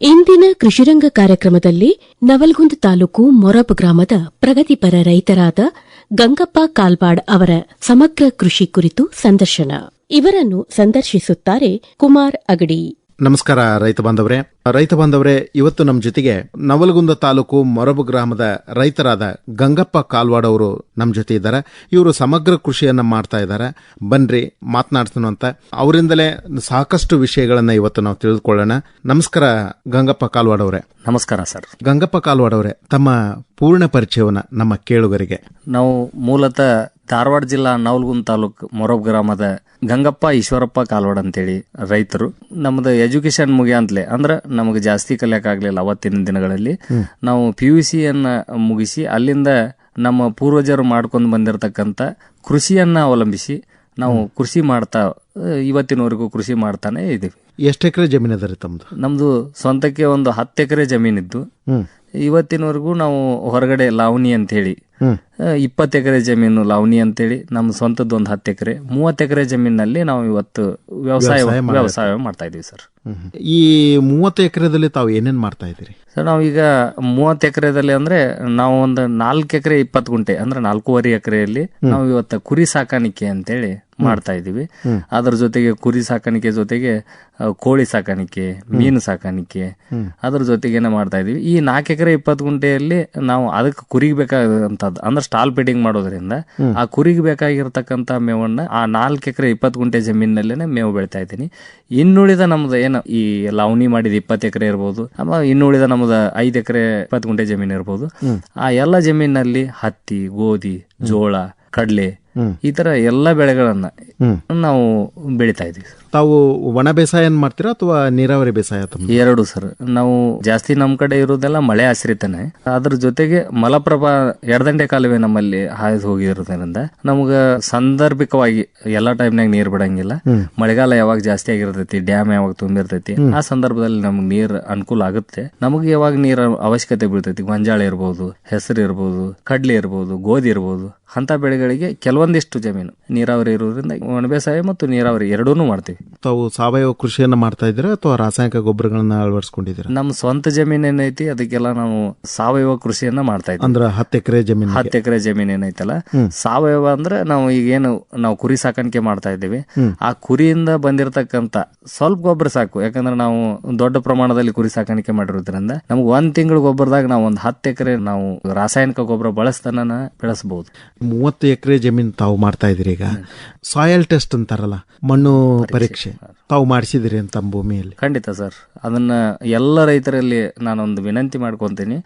ಇಂದಿನ ಕೃಷಿರಂಗ ಕಾರ್ಯಕ್ರಮದಲ್ಲಿ ನವಲ್ಗುಂದ್ ತಾಲೂಕು ಮೊರಬ್ ಗ್ರಾಮದ ಪ್ರಗತಿಪರ ರೈತರಾದ ಗಂಗಪ್ಪ ಕಾಲ್ಬಾಡ್ ಅವರ ಸಮಗ್ರ ಕೃಷಿ ಕುರಿತು ಸಂದರ್ಶನ. ಇವರನ್ನು ಸಂದರ್ಶಿಸುತ್ತಾರೆ ಕುಮಾರ್ ಅಗಡಿ. ನಮಸ್ಕಾರ ರೈತ ಬಾಂಧವ್ರೆ. ರೈತ ಬಾಂಧವ್ರೆ ಇವತ್ತು ನಮ್ಮ ಜೊತೆಗೆ ನವಲಗುಂದ ತಾಲೂಕು ಮೊರಬು ಗ್ರಾಮದ ರೈತರಾದ ಗಂಗಪ್ಪ ಕಾಲ್ವಾಡ್ ಅವರು ನಮ್ಮ ಜೊತೆ ಇದ್ದಾರೆ. ಇವರು ಸಮಗ್ರ ಕೃಷಿಯನ್ನ ಮಾಡ್ತಾ ಇದ್ದಾರೆ. ಬನ್ರಿ ಮಾತನಾಡ್ತಾನು ಅಂತ. ಅವರಿಂದಲೇ ಸಾಕಷ್ಟು ವಿಷಯಗಳನ್ನ ಇವತ್ತು ನಾವು ತಿಳಿದುಕೊಳ್ಳೋಣ. ನಮಸ್ಕಾರ ಗಂಗಪ್ಪ ಕಾಲ್ವಾಡ್ ಅವರೇ. ನಮಸ್ಕಾರ ಸರ್. ಗಂಗಪ್ಪ ಕಾಲ್ವಾಡ್ ಅವರೇ ತಮ್ಮ ಪೂರ್ಣ ಪರಿಚಯವನ್ನ ನಮ್ಮ ಕೇಳುಗರಿಗೆ. ನಾವು ಮೂಲತಃ ಧಾರವಾಡ ಜಿಲ್ಲಾ ನವಲ್ಗುಂದ್ ತಾಲೂಕ್ ಮೊರಬ್ ಗ್ರಾಮದ ಗಂಗಪ್ಪ ಈಶ್ವರಪ್ಪ ಕಾಲ್ವಾಡ್ ಅಂತೇಳಿ ರೈತರು. ನಮ್ದು ಎಜುಕೇಶನ್ ಮುಗಿಯಂತಲೇ ಅಂದ್ರೆ ನಮಗೆ ಜಾಸ್ತಿ ಕಲಿಯಕ್ಕಾಗ್ಲಿಲ್ಲ ಅವತ್ತಿನ ದಿನಗಳಲ್ಲಿ. ನಾವು ಪಿ ಯು ಸಿಯನ್ನ ಮುಗಿಸಿ ಅಲ್ಲಿಂದ ನಮ್ಮ ಪೂರ್ವಜರು ಮಾಡ್ಕೊಂಡು ಬಂದಿರತಕ್ಕಂತ ಕೃಷಿಯನ್ನ ಅವಲಂಬಿಸಿ ನಾವು ಕೃಷಿ ಮಾಡ್ತಾ ಇವತ್ತಿನವರೆಗೂ ಕೃಷಿ ಮಾಡ್ತಾನೆ ಇದೀವಿ ಎಷ್ಟು ಎಕರೆ ಜಮೀನು ಅದ ರೀ ತಮ್ಮದು ನಮ್ದು ಸ್ವಂತಕ್ಕೆ ಒಂದು ಹತ್ತು ಎಕರೆ ಜಮೀನಿದ್ದು. ಇವತ್ತಿನವರೆಗೂ ನಾವು ಹೊರಗಡೆ ಲಾವಣಿ ಅಂತ ಹೇಳಿ ಹ್ಮ್ ಇಪ್ಪತ್ತು ಎಕರೆ ಜಮೀನು ಲಾವಣಿ ಅಂತೇಳಿ ನಮ್ಮ ಸ್ವಂತದ್ದು ಒಂದು ಹತ್ತು ಎಕರೆ ಮೂವತ್ತು ಎಕರೆ ಜಮೀನಿನಲ್ಲಿ ನಾವು ಇವತ್ತು ವ್ಯವಸಾಯ ವ್ಯವಸಾಯ ಮಾಡ್ತಾ ಇದೀವಿ ಸರ್. ಈ ಮೂವತ್ತು ಎಕರೆದಲ್ಲಿ ತಾವು ಏನೇನ್ ಮಾಡ್ತಾ ಇದ್ದೀರಿ? ನಾವೀಗ ಮೂವತ್ತು ಎಕರೆದಲ್ಲಿ ಅಂದ್ರೆ ನಾವು ಒಂದು ನಾಲ್ಕು ಎಕರೆ ಇಪ್ಪತ್ತು ಗುಂಟೆ ಅಂದ್ರೆ ನಾಲ್ಕೂವರೆ ಎಕರೆಯಲ್ಲಿ ನಾವು ಇವತ್ತು ಕುರಿ ಸಾಕಾಣಿಕೆ ಅಂತೇಳಿ ಮಾಡ್ತಾ ಇದೀವಿ ಅದ್ರ ಜೊತೆಗೆ ಕುರಿ ಸಾಕಾಣಿಕೆ ಜೊತೆಗೆ ಕೋಳಿ ಸಾಕಾಣಿಕೆ ಮೀನು ಸಾಕಾಣಿಕೆ ಅದ್ರ ಜೊತೆಗೇನೆ ಮಾಡ್ತಾ ಇದೀವಿ ಈ ನಾಲ್ಕು ಎಕರೆ ಇಪ್ಪತ್ತು ಗುಂಟೆಯಲ್ಲಿ ನಾವು ಅದಕ್ಕೆ ಕುರಿಗೆ ಬೇಕಾದಂತದ್ದು ಅಂದ್ರೆ ಸ್ಟಾಲ್ ಫೀಡಿಂಗ್ ಮಾಡೋದ್ರಿಂದ ಆ ಕುರಿಗೆ ಬೇಕಾಗಿರ್ತಕ್ಕಂತ ಮೇವನ್ನ ಆ ನಾಲ್ಕು ಎಕರೆ ಇಪ್ಪತ್ತು ಗುಂಟೆ ಜಮೀನಿನಲ್ಲೇನೆ ಮೇವು ಬೆಳಿತಾ ಇದ್ದೀನಿ. ಇನ್ನುಳಿದ ನಮ್ದು ಏನು ಈ ಲಾವಣಿ ಮಾಡಿದ ಇಪ್ಪತ್ತು ಎಕರೆ ಇರ್ಬೋದು ಆಮೇಲೆ ಇನ್ನುಳಿದ ನಮ್ದು ಐದು ಎಕರೆ ಇಪ್ಪತ್ತು ಗುಂಟೆ ಜಮೀನು ಇರ್ಬೋದು. ಆ ಎಲ್ಲ ಜಮೀನಲ್ಲಿ ಹತ್ತಿ ಗೋಧಿ ಜೋಳ ಕಡಲೆ ಈ ತರ ಎಲ್ಲ ಬೆಳೆಗಳನ್ನ ನಾವು ಬೆಳಿತಾ ಇದೀವಿ ತಾವು ಒಣ ಬೇಸಾಯ ಮಾಡ್ತೀರಾ ಅಥವಾ ನೀರಾವರಿ ಬೇಸಾಯ ಎರಡು ಸರ್. ನಾವು ಜಾಸ್ತಿ ನಮ್ ಕಡೆ ಇರೋದೆಲ್ಲ ಮಳೆ ಆಶ್ರಿತನೇ ಅದ್ರ ಜೊತೆಗೆ ಮಲಪ್ರಭಾ ಎಡದಂಡೆ ಕಾಲುವೆ ನಮ್ಮಲ್ಲಿ ಹಾಯ್ದು ಹೋಗಿರೋದ್ರಿಂದ ನಮ್ಗ ಸಂದರ್ಭಿಕವಾಗಿ ಎಲ್ಲಾ ಟೈಮ್ನಾಗ ನೀರ್ ಬಿಡಂಗಿಲ್ಲ. ಮಳೆಗಾಲ ಯಾವಾಗ ಜಾಸ್ತಿ ಆಗಿರ್ತೈತಿ ಡ್ಯಾಮ್ ಯಾವಾಗ ತುಂಬಿರ್ತೈತಿ ಆ ಸಂದರ್ಭದಲ್ಲಿ ನಮ್ಗೆ ನೀರ್ ಅನುಕೂಲ ಆಗುತ್ತೆ. ನಮಗೆ ಯಾವಾಗ ನೀರ ಅವಶ್ಯಕತೆ ಬೀಳ್ತೈತಿ ಗೊಂಜಾಳ ಇರ್ಬೋದು ಹೆಸರು ಇರ್ಬೋದು ಕಡ್ಲೆ ಇರ್ಬೋದು ಗೋಧಿ ಇರ್ಬೋದು ಅಂತ ಬೆಳೆಗಳಿಗೆ ಕೆಲವೊಂದಿಷ್ಟು ಜಮೀನು ನೀರಾವರಿ ಇರೋದ್ರಿಂದ ಒಣ ಬೇಸಾಯ ಮತ್ತು ನೀರಾವರಿ ಎರಡೂನು ಮಾಡ್ತೀವಿ. ತಾವು ಸಾವಯವ ಕೃಷಿಯನ್ನ ಮಾಡ್ತಾ ಇದ್ದೀರಾ ಅಥವಾ ರಾಸಾಯನಿಕ ಗೊಬ್ಬರಗಳನ್ನ ಅಳವಡಿಸ್ಕೊಂಡಿದ್ದೀರಾ? ನಮ್ಮ ಸ್ವಂತ ಜಮೀನ್ ಏನೈತಿ ಅದಕ್ಕೆಲ್ಲ ನಾವು ಸಾವಯವ ಕೃಷಿಯನ್ನ ಮಾಡ್ತಾ ಇದ್ದೀವಿ. ಅಂದ್ರೆ ಹತ್ತು ಎಕರೆ ಜಮೀನ್ ಹತ್ತು ಎಕರೆ ಜಮೀನ್ ಏನೈತಲ್ಲ ಸಾವಯವ ಅಂದ್ರೆ ನಾವು ಈಗ ಏನು ನಾವು ಕುರಿ ಸಾಕಾಣಿಕೆ ಮಾಡ್ತಾ ಇದ್ದೀವಿ. ಆ ಕುರಿಯಿಂದ ಬಂದಿರತಕ್ಕಂತ ಸ್ವಲ್ಪ ಗೊಬ್ಬರ ಸಾಕು. ಯಾಕಂದ್ರೆ ನಾವು ದೊಡ್ಡ ಪ್ರಮಾಣದಲ್ಲಿ ಕುರಿ ಸಾಕಾಣಿಕೆ ಮಾಡಿರೋದ್ರಿಂದ ನಮ್ಗೆ ಒಂದ್ ತಿಂಗಳ ಗೊಬ್ಬರದಾಗ ನಾವು ಒಂದ್ ಹತ್ತು ಎಕರೆ ನಾವು ರಾಸಾಯನಿಕ ಗೊಬ್ಬರ ಬಳಸ್ತಾನ ಬೆಳೆಸಬಹುದು ಮೂವತ್ತು ಎಕರೆ ಜಮೀನ್ ತಾವು ಮಾಡ್ತಾ ಇದ್ದೀರಿ ಈಗ. ಸಾಯಿಲ್ ಟೆಸ್ಟ್ ಅಂತಾರಲ್ಲ ಮಣ್ಣು ಪರೀಕ್ಷೆ ತಾವು ಮಾಡಿಸಿದಿರಿ ಅಂತ ತಮ್ಮ ಭೂಮಿಯಲ್ಲಿ. ಖಂಡಿತ ಸರ್. ಅದನ್ನ ಎಲ್ಲ ರೈತರಲ್ಲಿ ನಾನೊಂದು ವಿನಂತಿ ಮಾಡ್ಕೊಂತೀನಿ.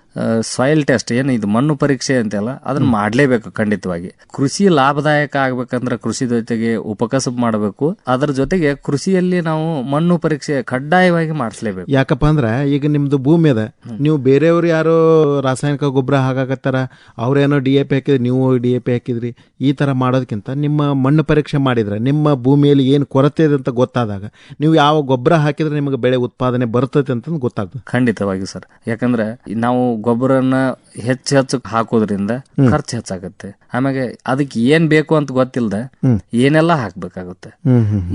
ಸಾಯಿಲ್ ಟೆಸ್ಟ್ ಏನು ಇದು ಮಣ್ಣು ಪರೀಕ್ಷೆ ಅಂತೆಲ್ಲ ಅದನ್ನ ಮಾಡ್ಲೇಬೇಕು ಖಂಡಿತವಾಗಿ. ಕೃಷಿ ಲಾಭದಾಯಕ ಆಗ್ಬೇಕಂದ್ರೆ ಕೃಷಿ ಜೊತೆಗೆ ಉಪಕಸಬು ಮಾಡಬೇಕು. ಅದರ ಜೊತೆಗೆ ಕೃಷಿಯಲ್ಲಿ ನಾವು ಮಣ್ಣು ಪರೀಕ್ಷೆ ಕಡ್ಡಾಯವಾಗಿ ಮಾಡಿಸ್ಲೇಬೇಕು. ಯಾಕಪ್ಪ ಅಂದ್ರೆ ಈಗ ನಿಮ್ದು ಭೂಮಿ ಅದ. ನೀವು ಬೇರೆಯವ್ರು ಯಾರು ರಾಸಾಯನಿಕ ಗೊಬ್ಬರ ಹಾಕಾಕತ್ತಾರ ಅವ್ರೇನೋ ಡಿ ಎ ಪಿ ಹಾಕಿದ್ರಿ ನೀವು ಡಿ ಎ ಪಿ ಹಾಕಿದ್ರಿ ಈ ತರ ಮಾಡೋದಕ್ಕಿಂತ ನಿಮ್ಮ ಮಣ್ಣು ಪರೀಕ್ಷೆ ಮಾಡಿದ್ರೆ ನಿಮ್ಮ ಭೂಮಿಯಲ್ಲಿ ಏನು ಕೊರತೆ ಇದೆ ಅಂತ ಗೊತ್ತಾದಾಗ ನೀವು ಯಾವ ಗೊಬ್ಬರ ಹಾಕಿದ್ರೆ ನಿಮಗೆ ಬೆಳೆ ಉತ್ಪಾದನೆ ಬರ್ತೈತೆ ಅಂತ ಗೊತ್ತಾಗ್ತದೆ. ಖಂಡಿತವಾಗಿ ಸರ್. ಯಾಕಂದ್ರೆ ನಾವು ಗೊಬ್ಬರನ ಹೆಚ್ಚು ಹೆಚ್ಚು ಹಾಕೋದ್ರಿಂದ ಖರ್ಚು ಹೆಚ್ಚಾಗುತ್ತೆ. ಆಮೇಲೆ ಅದಕ್ಕೆ ಏನ್ ಬೇಕು ಅಂತ ಗೊತ್ತಿಲ್ಲದೆ ಏನೆಲ್ಲಾ ಹಾಕ್ಬೇಕಾಗುತ್ತೆ.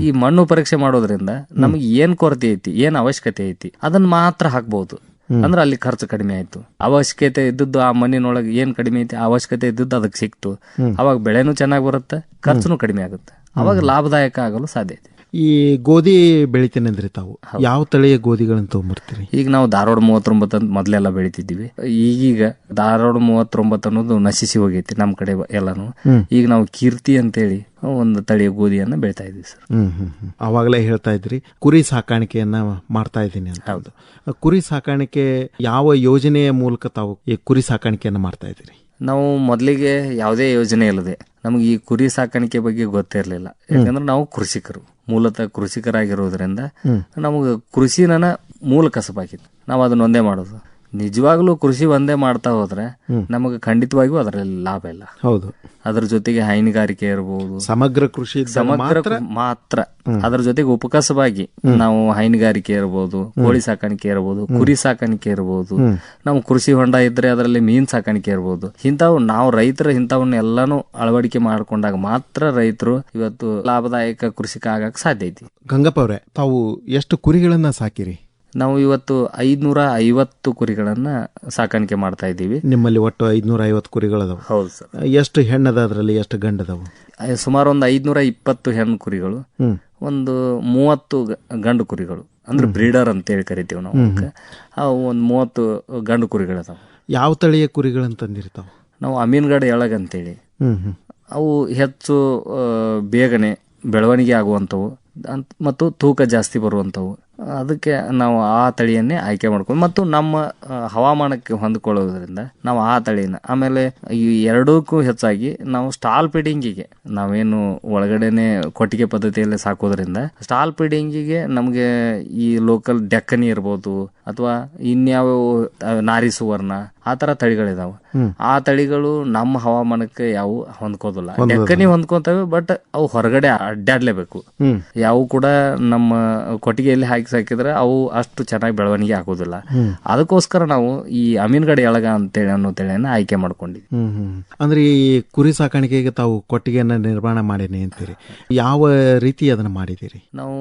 ಈ ಮಣ್ಣು ಪರೀಕ್ಷೆ ಮಾಡೋದ್ರಿಂದ ನಮಗೆ ಏನ್ ಕೊರತೆ ಐತಿ ಏನ್ ಅವಶ್ಯಕತೆ ಐತಿ ಅದನ್ನ ಮಾತ್ರ ಹಾಕ್ಬಹುದು ಅಂದ್ರೆ ಅಲ್ಲಿ ಖರ್ಚು ಕಡಿಮೆ ಆಯ್ತು. ಅವಶ್ಯಕತೆ ಇದ್ದದ್ದು ಆ ಮಣ್ಣಿನೊಳಗೆ ಏನ್ ಕಡಿಮೆ ಐತಿ ಅವಶ್ಯಕತೆ ಇದ್ದದ್ದು ಅದಕ್ಕೆ ಸಿಕ್ತು. ಅವಾಗ ಬೆಳೆನೂ ಚೆನ್ನಾಗಿ ಬರುತ್ತೆ ಖರ್ಚುನು ಕಡಿಮೆ ಆಗುತ್ತೆ. ಅವಾಗ ಲಾಭದಾಯಕ ಆಗಲು ಸಾಧ್ಯ ಐತಿ. ಈ ಗೋಧಿ ಬೆಳಿತೇನೆ ಅಂದ್ರಿ ತಾವು ಯಾವ ತಳಿಯ ಗೋಧಿಗಳನ್ನ ತಗೊಂಡ್ಬರ್ತೀರಿ ಈಗ ನಾವು ಧಾರವಾಡ ಮೂವತ್ತೊಂಬತ್ತು ಅಂತ ಮೊದ್ಲೆಲ್ಲ ಬೆಳಿತಿದ್ವಿ ಈಗೀಗ ಧಾರವಾಡ ಮೂವತ್ತೊಂಬತ್ತು ಅನ್ನೋದು ನಶಿಸಿ ಹೋಗೈತಿ ನಮ್ ಕಡೆ ಎಲ್ಲಾನು. ಈಗ ನಾವು ಕೀರ್ತಿ ಅಂತೇಳಿ ಒಂದು ತಳಿಯ ಗೋಧಿಯನ್ನ ಬೆಳಿತಾ ಇದೀವಿ ಸರ್. ಹ್ಮ್ ಹ್ಮ್ ಹ್ಮ್. ಅವಾಗಲೇ ಹೇಳ್ತಾ ಇದ್ರಿ ಕುರಿ ಸಾಕಾಣಿಕೆಯನ್ನ ಮಾಡ್ತಾ ಇದ್ದೀನಿ ಅಂತ. ಹೌದು. ಕುರಿ ಸಾಕಾಣಿಕೆ ಯಾವ ಯೋಜನೆಯ ಮೂಲಕ ತಾವು ಈ ಕುರಿ ಸಾಕಾಣಿಕೆಯನ್ನ ಮಾಡ್ತಾ ಇದ್ದೀರಿ? ನಾವು ಮೊದಲಿಗೆ ಯಾವುದೇ ಯೋಜನೆ ಇಲ್ಲದೆ ನಮಗೆ ಈ ಕುರಿ ಸಾಕಾಣಿಕೆ ಬಗ್ಗೆ ಗೊತ್ತಿರಲಿಲ್ಲ ಯಾಕಂದ್ರೆ ನಾವು ಕೃಷಿಕರು. ಮೂಲತಃ ಕೃಷಿಕರಾಗಿರೋದ್ರಿಂದ ನಮಗೆ ಕೃಷಿನ ಮೂಲ ಕಸಬಾಗಿತ್ತು ನಾವು ಅದನ್ನ ಒಂದೇ ಮಾಡೋದು. ನಿಜವಾಗ್ಲೂ ಕೃಷಿ ಒಂದೇ ಮಾಡ್ತಾ ಹೋದ್ರೆ ನಮಗೆ ಖಂಡಿತವಾಗಿಯೂ ಅದರಲ್ಲಿ ಲಾಭ ಇಲ್ಲ. ಹೌದು. ಅದ್ರ ಜೊತೆಗೆ ಹೈನುಗಾರಿಕೆ ಇರಬಹುದು ಸಮಗ್ರ ಕೃಷಿ ಸಮಗ್ರ ಮಾತ್ರ ಅದ್ರ ಜೊತೆಗೆ ಉಪಕಸವಾಗಿ ನಾವು ಹೈನುಗಾರಿಕೆ ಇರಬಹುದು ಕೋಳಿ ಸಾಕಾಣಿಕೆ ಇರಬಹುದು ಕುರಿ ಸಾಕಾಣಿಕೆ ಇರಬಹುದು ನಾವು ಕೃಷಿ ಹೊಂಡ ಇದ್ರೆ ಅದರಲ್ಲಿ ಮೀನ್ ಸಾಕಾಣಿಕೆ ಇರಬಹುದು ಇಂಥವು ನಾವು ರೈತರ ಇಂಥವನ್ನ ಎಲ್ಲಾನು ಅಳವಡಿಕೆ ಮಾಡ್ಕೊಂಡಾಗ ಮಾತ್ರ ರೈತರು ಇವತ್ತು ಲಾಭದಾಯಕ ಕೃಷಿಕ ಆಗಕ್ ಸಾಧ್ಯ ಐತಿ. ಗಂಗಪ್ಪ ಅವ್ರೆ ತಾವು ಎಷ್ಟು ಕುರಿಗಳನ್ನ ಸಾಕಿರಿ? ನಾವು ಇವತ್ತು ಐದ್ನೂರ ಐವತ್ತು ಕುರಿಗಳನ್ನ ಸಾಕಾಣಿಕೆ ಮಾಡ್ತಾ ಇದ್ದೀವಿ. ನಿಮ್ಮಲ್ಲಿ ಒಟ್ಟು ಐದ್ನೂರ ಐವತ್ತು ಕುರಿಗಳದಾವು. ಹೌದು ಸರ್. ಎಷ್ಟು ಹೆಣ್ಣದ ಅದರಲ್ಲಿ ಎಷ್ಟು ಗಂಡದವು? ಸುಮಾರು ಒಂದು ಐದ್ನೂರ ಇಪ್ಪತ್ತು ಹೆಣ್ಣು ಕುರಿಗಳು ಒಂದು ಮೂವತ್ತು ಗಂಡು ಕುರಿಗಳು ಅಂದ್ರೆ ಬ್ರೀಡರ್ ಅಂತೇಳಿ ಕರಿತೀವಿ ನಾವು. ಅವು ಒಂದು ಮೂವತ್ತು ಗಂಡು ಕುರಿಗಳದಾವ. ಯಾವ ತಳಿಯ ಕುರಿಗಳನ್ನು ತಂದಿರ್ತಾವ? ನಾವು ಅಮೀನ್ಗಢ ಎಳಗ್ ಅಂತೇಳಿ. ಅವು ಹೆಚ್ಚು ಬೇಗನೆ ಬೆಳವಣಿಗೆ ಆಗುವಂಥವು ಮತ್ತು ತೂಕ ಜಾಸ್ತಿ ಬರುವಂಥವು. ಅದಕ್ಕೆ ನಾವು ಆ ತಳಿಯನ್ನೇ ಆಯ್ಕೆ ಮಾಡ್ಕೊಂಡು ಮತ್ತು ನಮ್ಮ ಹವಾಮಾನಕ್ಕೆ ಹೊಂದ್ಕೊಳ್ಳೋದ್ರಿಂದ ನಾವು ಆ ತಳಿನ, ಆಮೇಲೆ ಈ ಎರಡಕ್ಕೂ ಹೆಚ್ಚಾಗಿ ನಾವು ಸ್ಟಾಲ್ ಫೀಡಿಂಗಿಗೆ, ನಾವೇನು ಒಳಗಡೆನೆ ಕೊಟ್ಟಿಗೆ ಪದ್ಧತಿಯಲ್ಲಿ ಸಾಕೋದ್ರಿಂದ ಸ್ಟಾಲ್ ಫೀಡಿಂಗಿಗೆ ನಮಗೆ ಈ ಲೋಕಲ್ ಡೆಕ್ಕನಿ ಇರ್ಬೋದು ಅಥವಾ ಇನ್ಯಾವ ನಾರಿ ಸುವರ್ಣ ಆ ತರ ತಳಿಗಳಿದಾವೆ. ಆ ತಳಿಗಳು ನಮ್ಮ ಹವಾಮಾನಕ್ಕೆ ಯಾವ ಹೊಂದ್ಕೋದಿಲ್ಲ. ಡೆಕ್ಕನಿ ಹೊಂದ್ಕೊಂತವೆ ಬಟ್ ಅವು ಹೊರಗಡೆ ಅಡ್ಡಾಡ್ಲೇಬೇಕು. ಯಾವ ಕೂಡ ನಮ್ಮ ಕೊಟ್ಟಿಗೆಯಲ್ಲಿ ಹಾಕಿ ಸಾಕಿದ್ರೆ ಅವು ಅಷ್ಟು ಚೆನ್ನಾಗಿ ಬೆಳವಣಿಗೆ ಆಗೋದಿಲ್ಲ. ಅದಕ್ಕೋಸ್ಕರ ನಾವು ಈ ಅಮೀನ್ಗಡೆ ಎಳಗ ಅಂತೇಳಿ ಅನ್ನೋ ತಳಿಯನ್ನ ಆಯ್ಕೆ ಮಾಡ್ಕೊಂಡಿದ್ವಿ. ಅಂದ್ರೆ ಈ ಕುರಿ ಸಾಕಾಣಿಕೆಗೆ ತಾವು ಕೊಟ್ಟಿಗೆಯನ್ನ ನಿರ್ಮಾಣ ಮಾಡೇನಿ ಅಂತೀರಿ. ಯಾವ ರೀತಿ ಅದನ್ನ ಮಾಡಿದಿರಿ? ನಾವು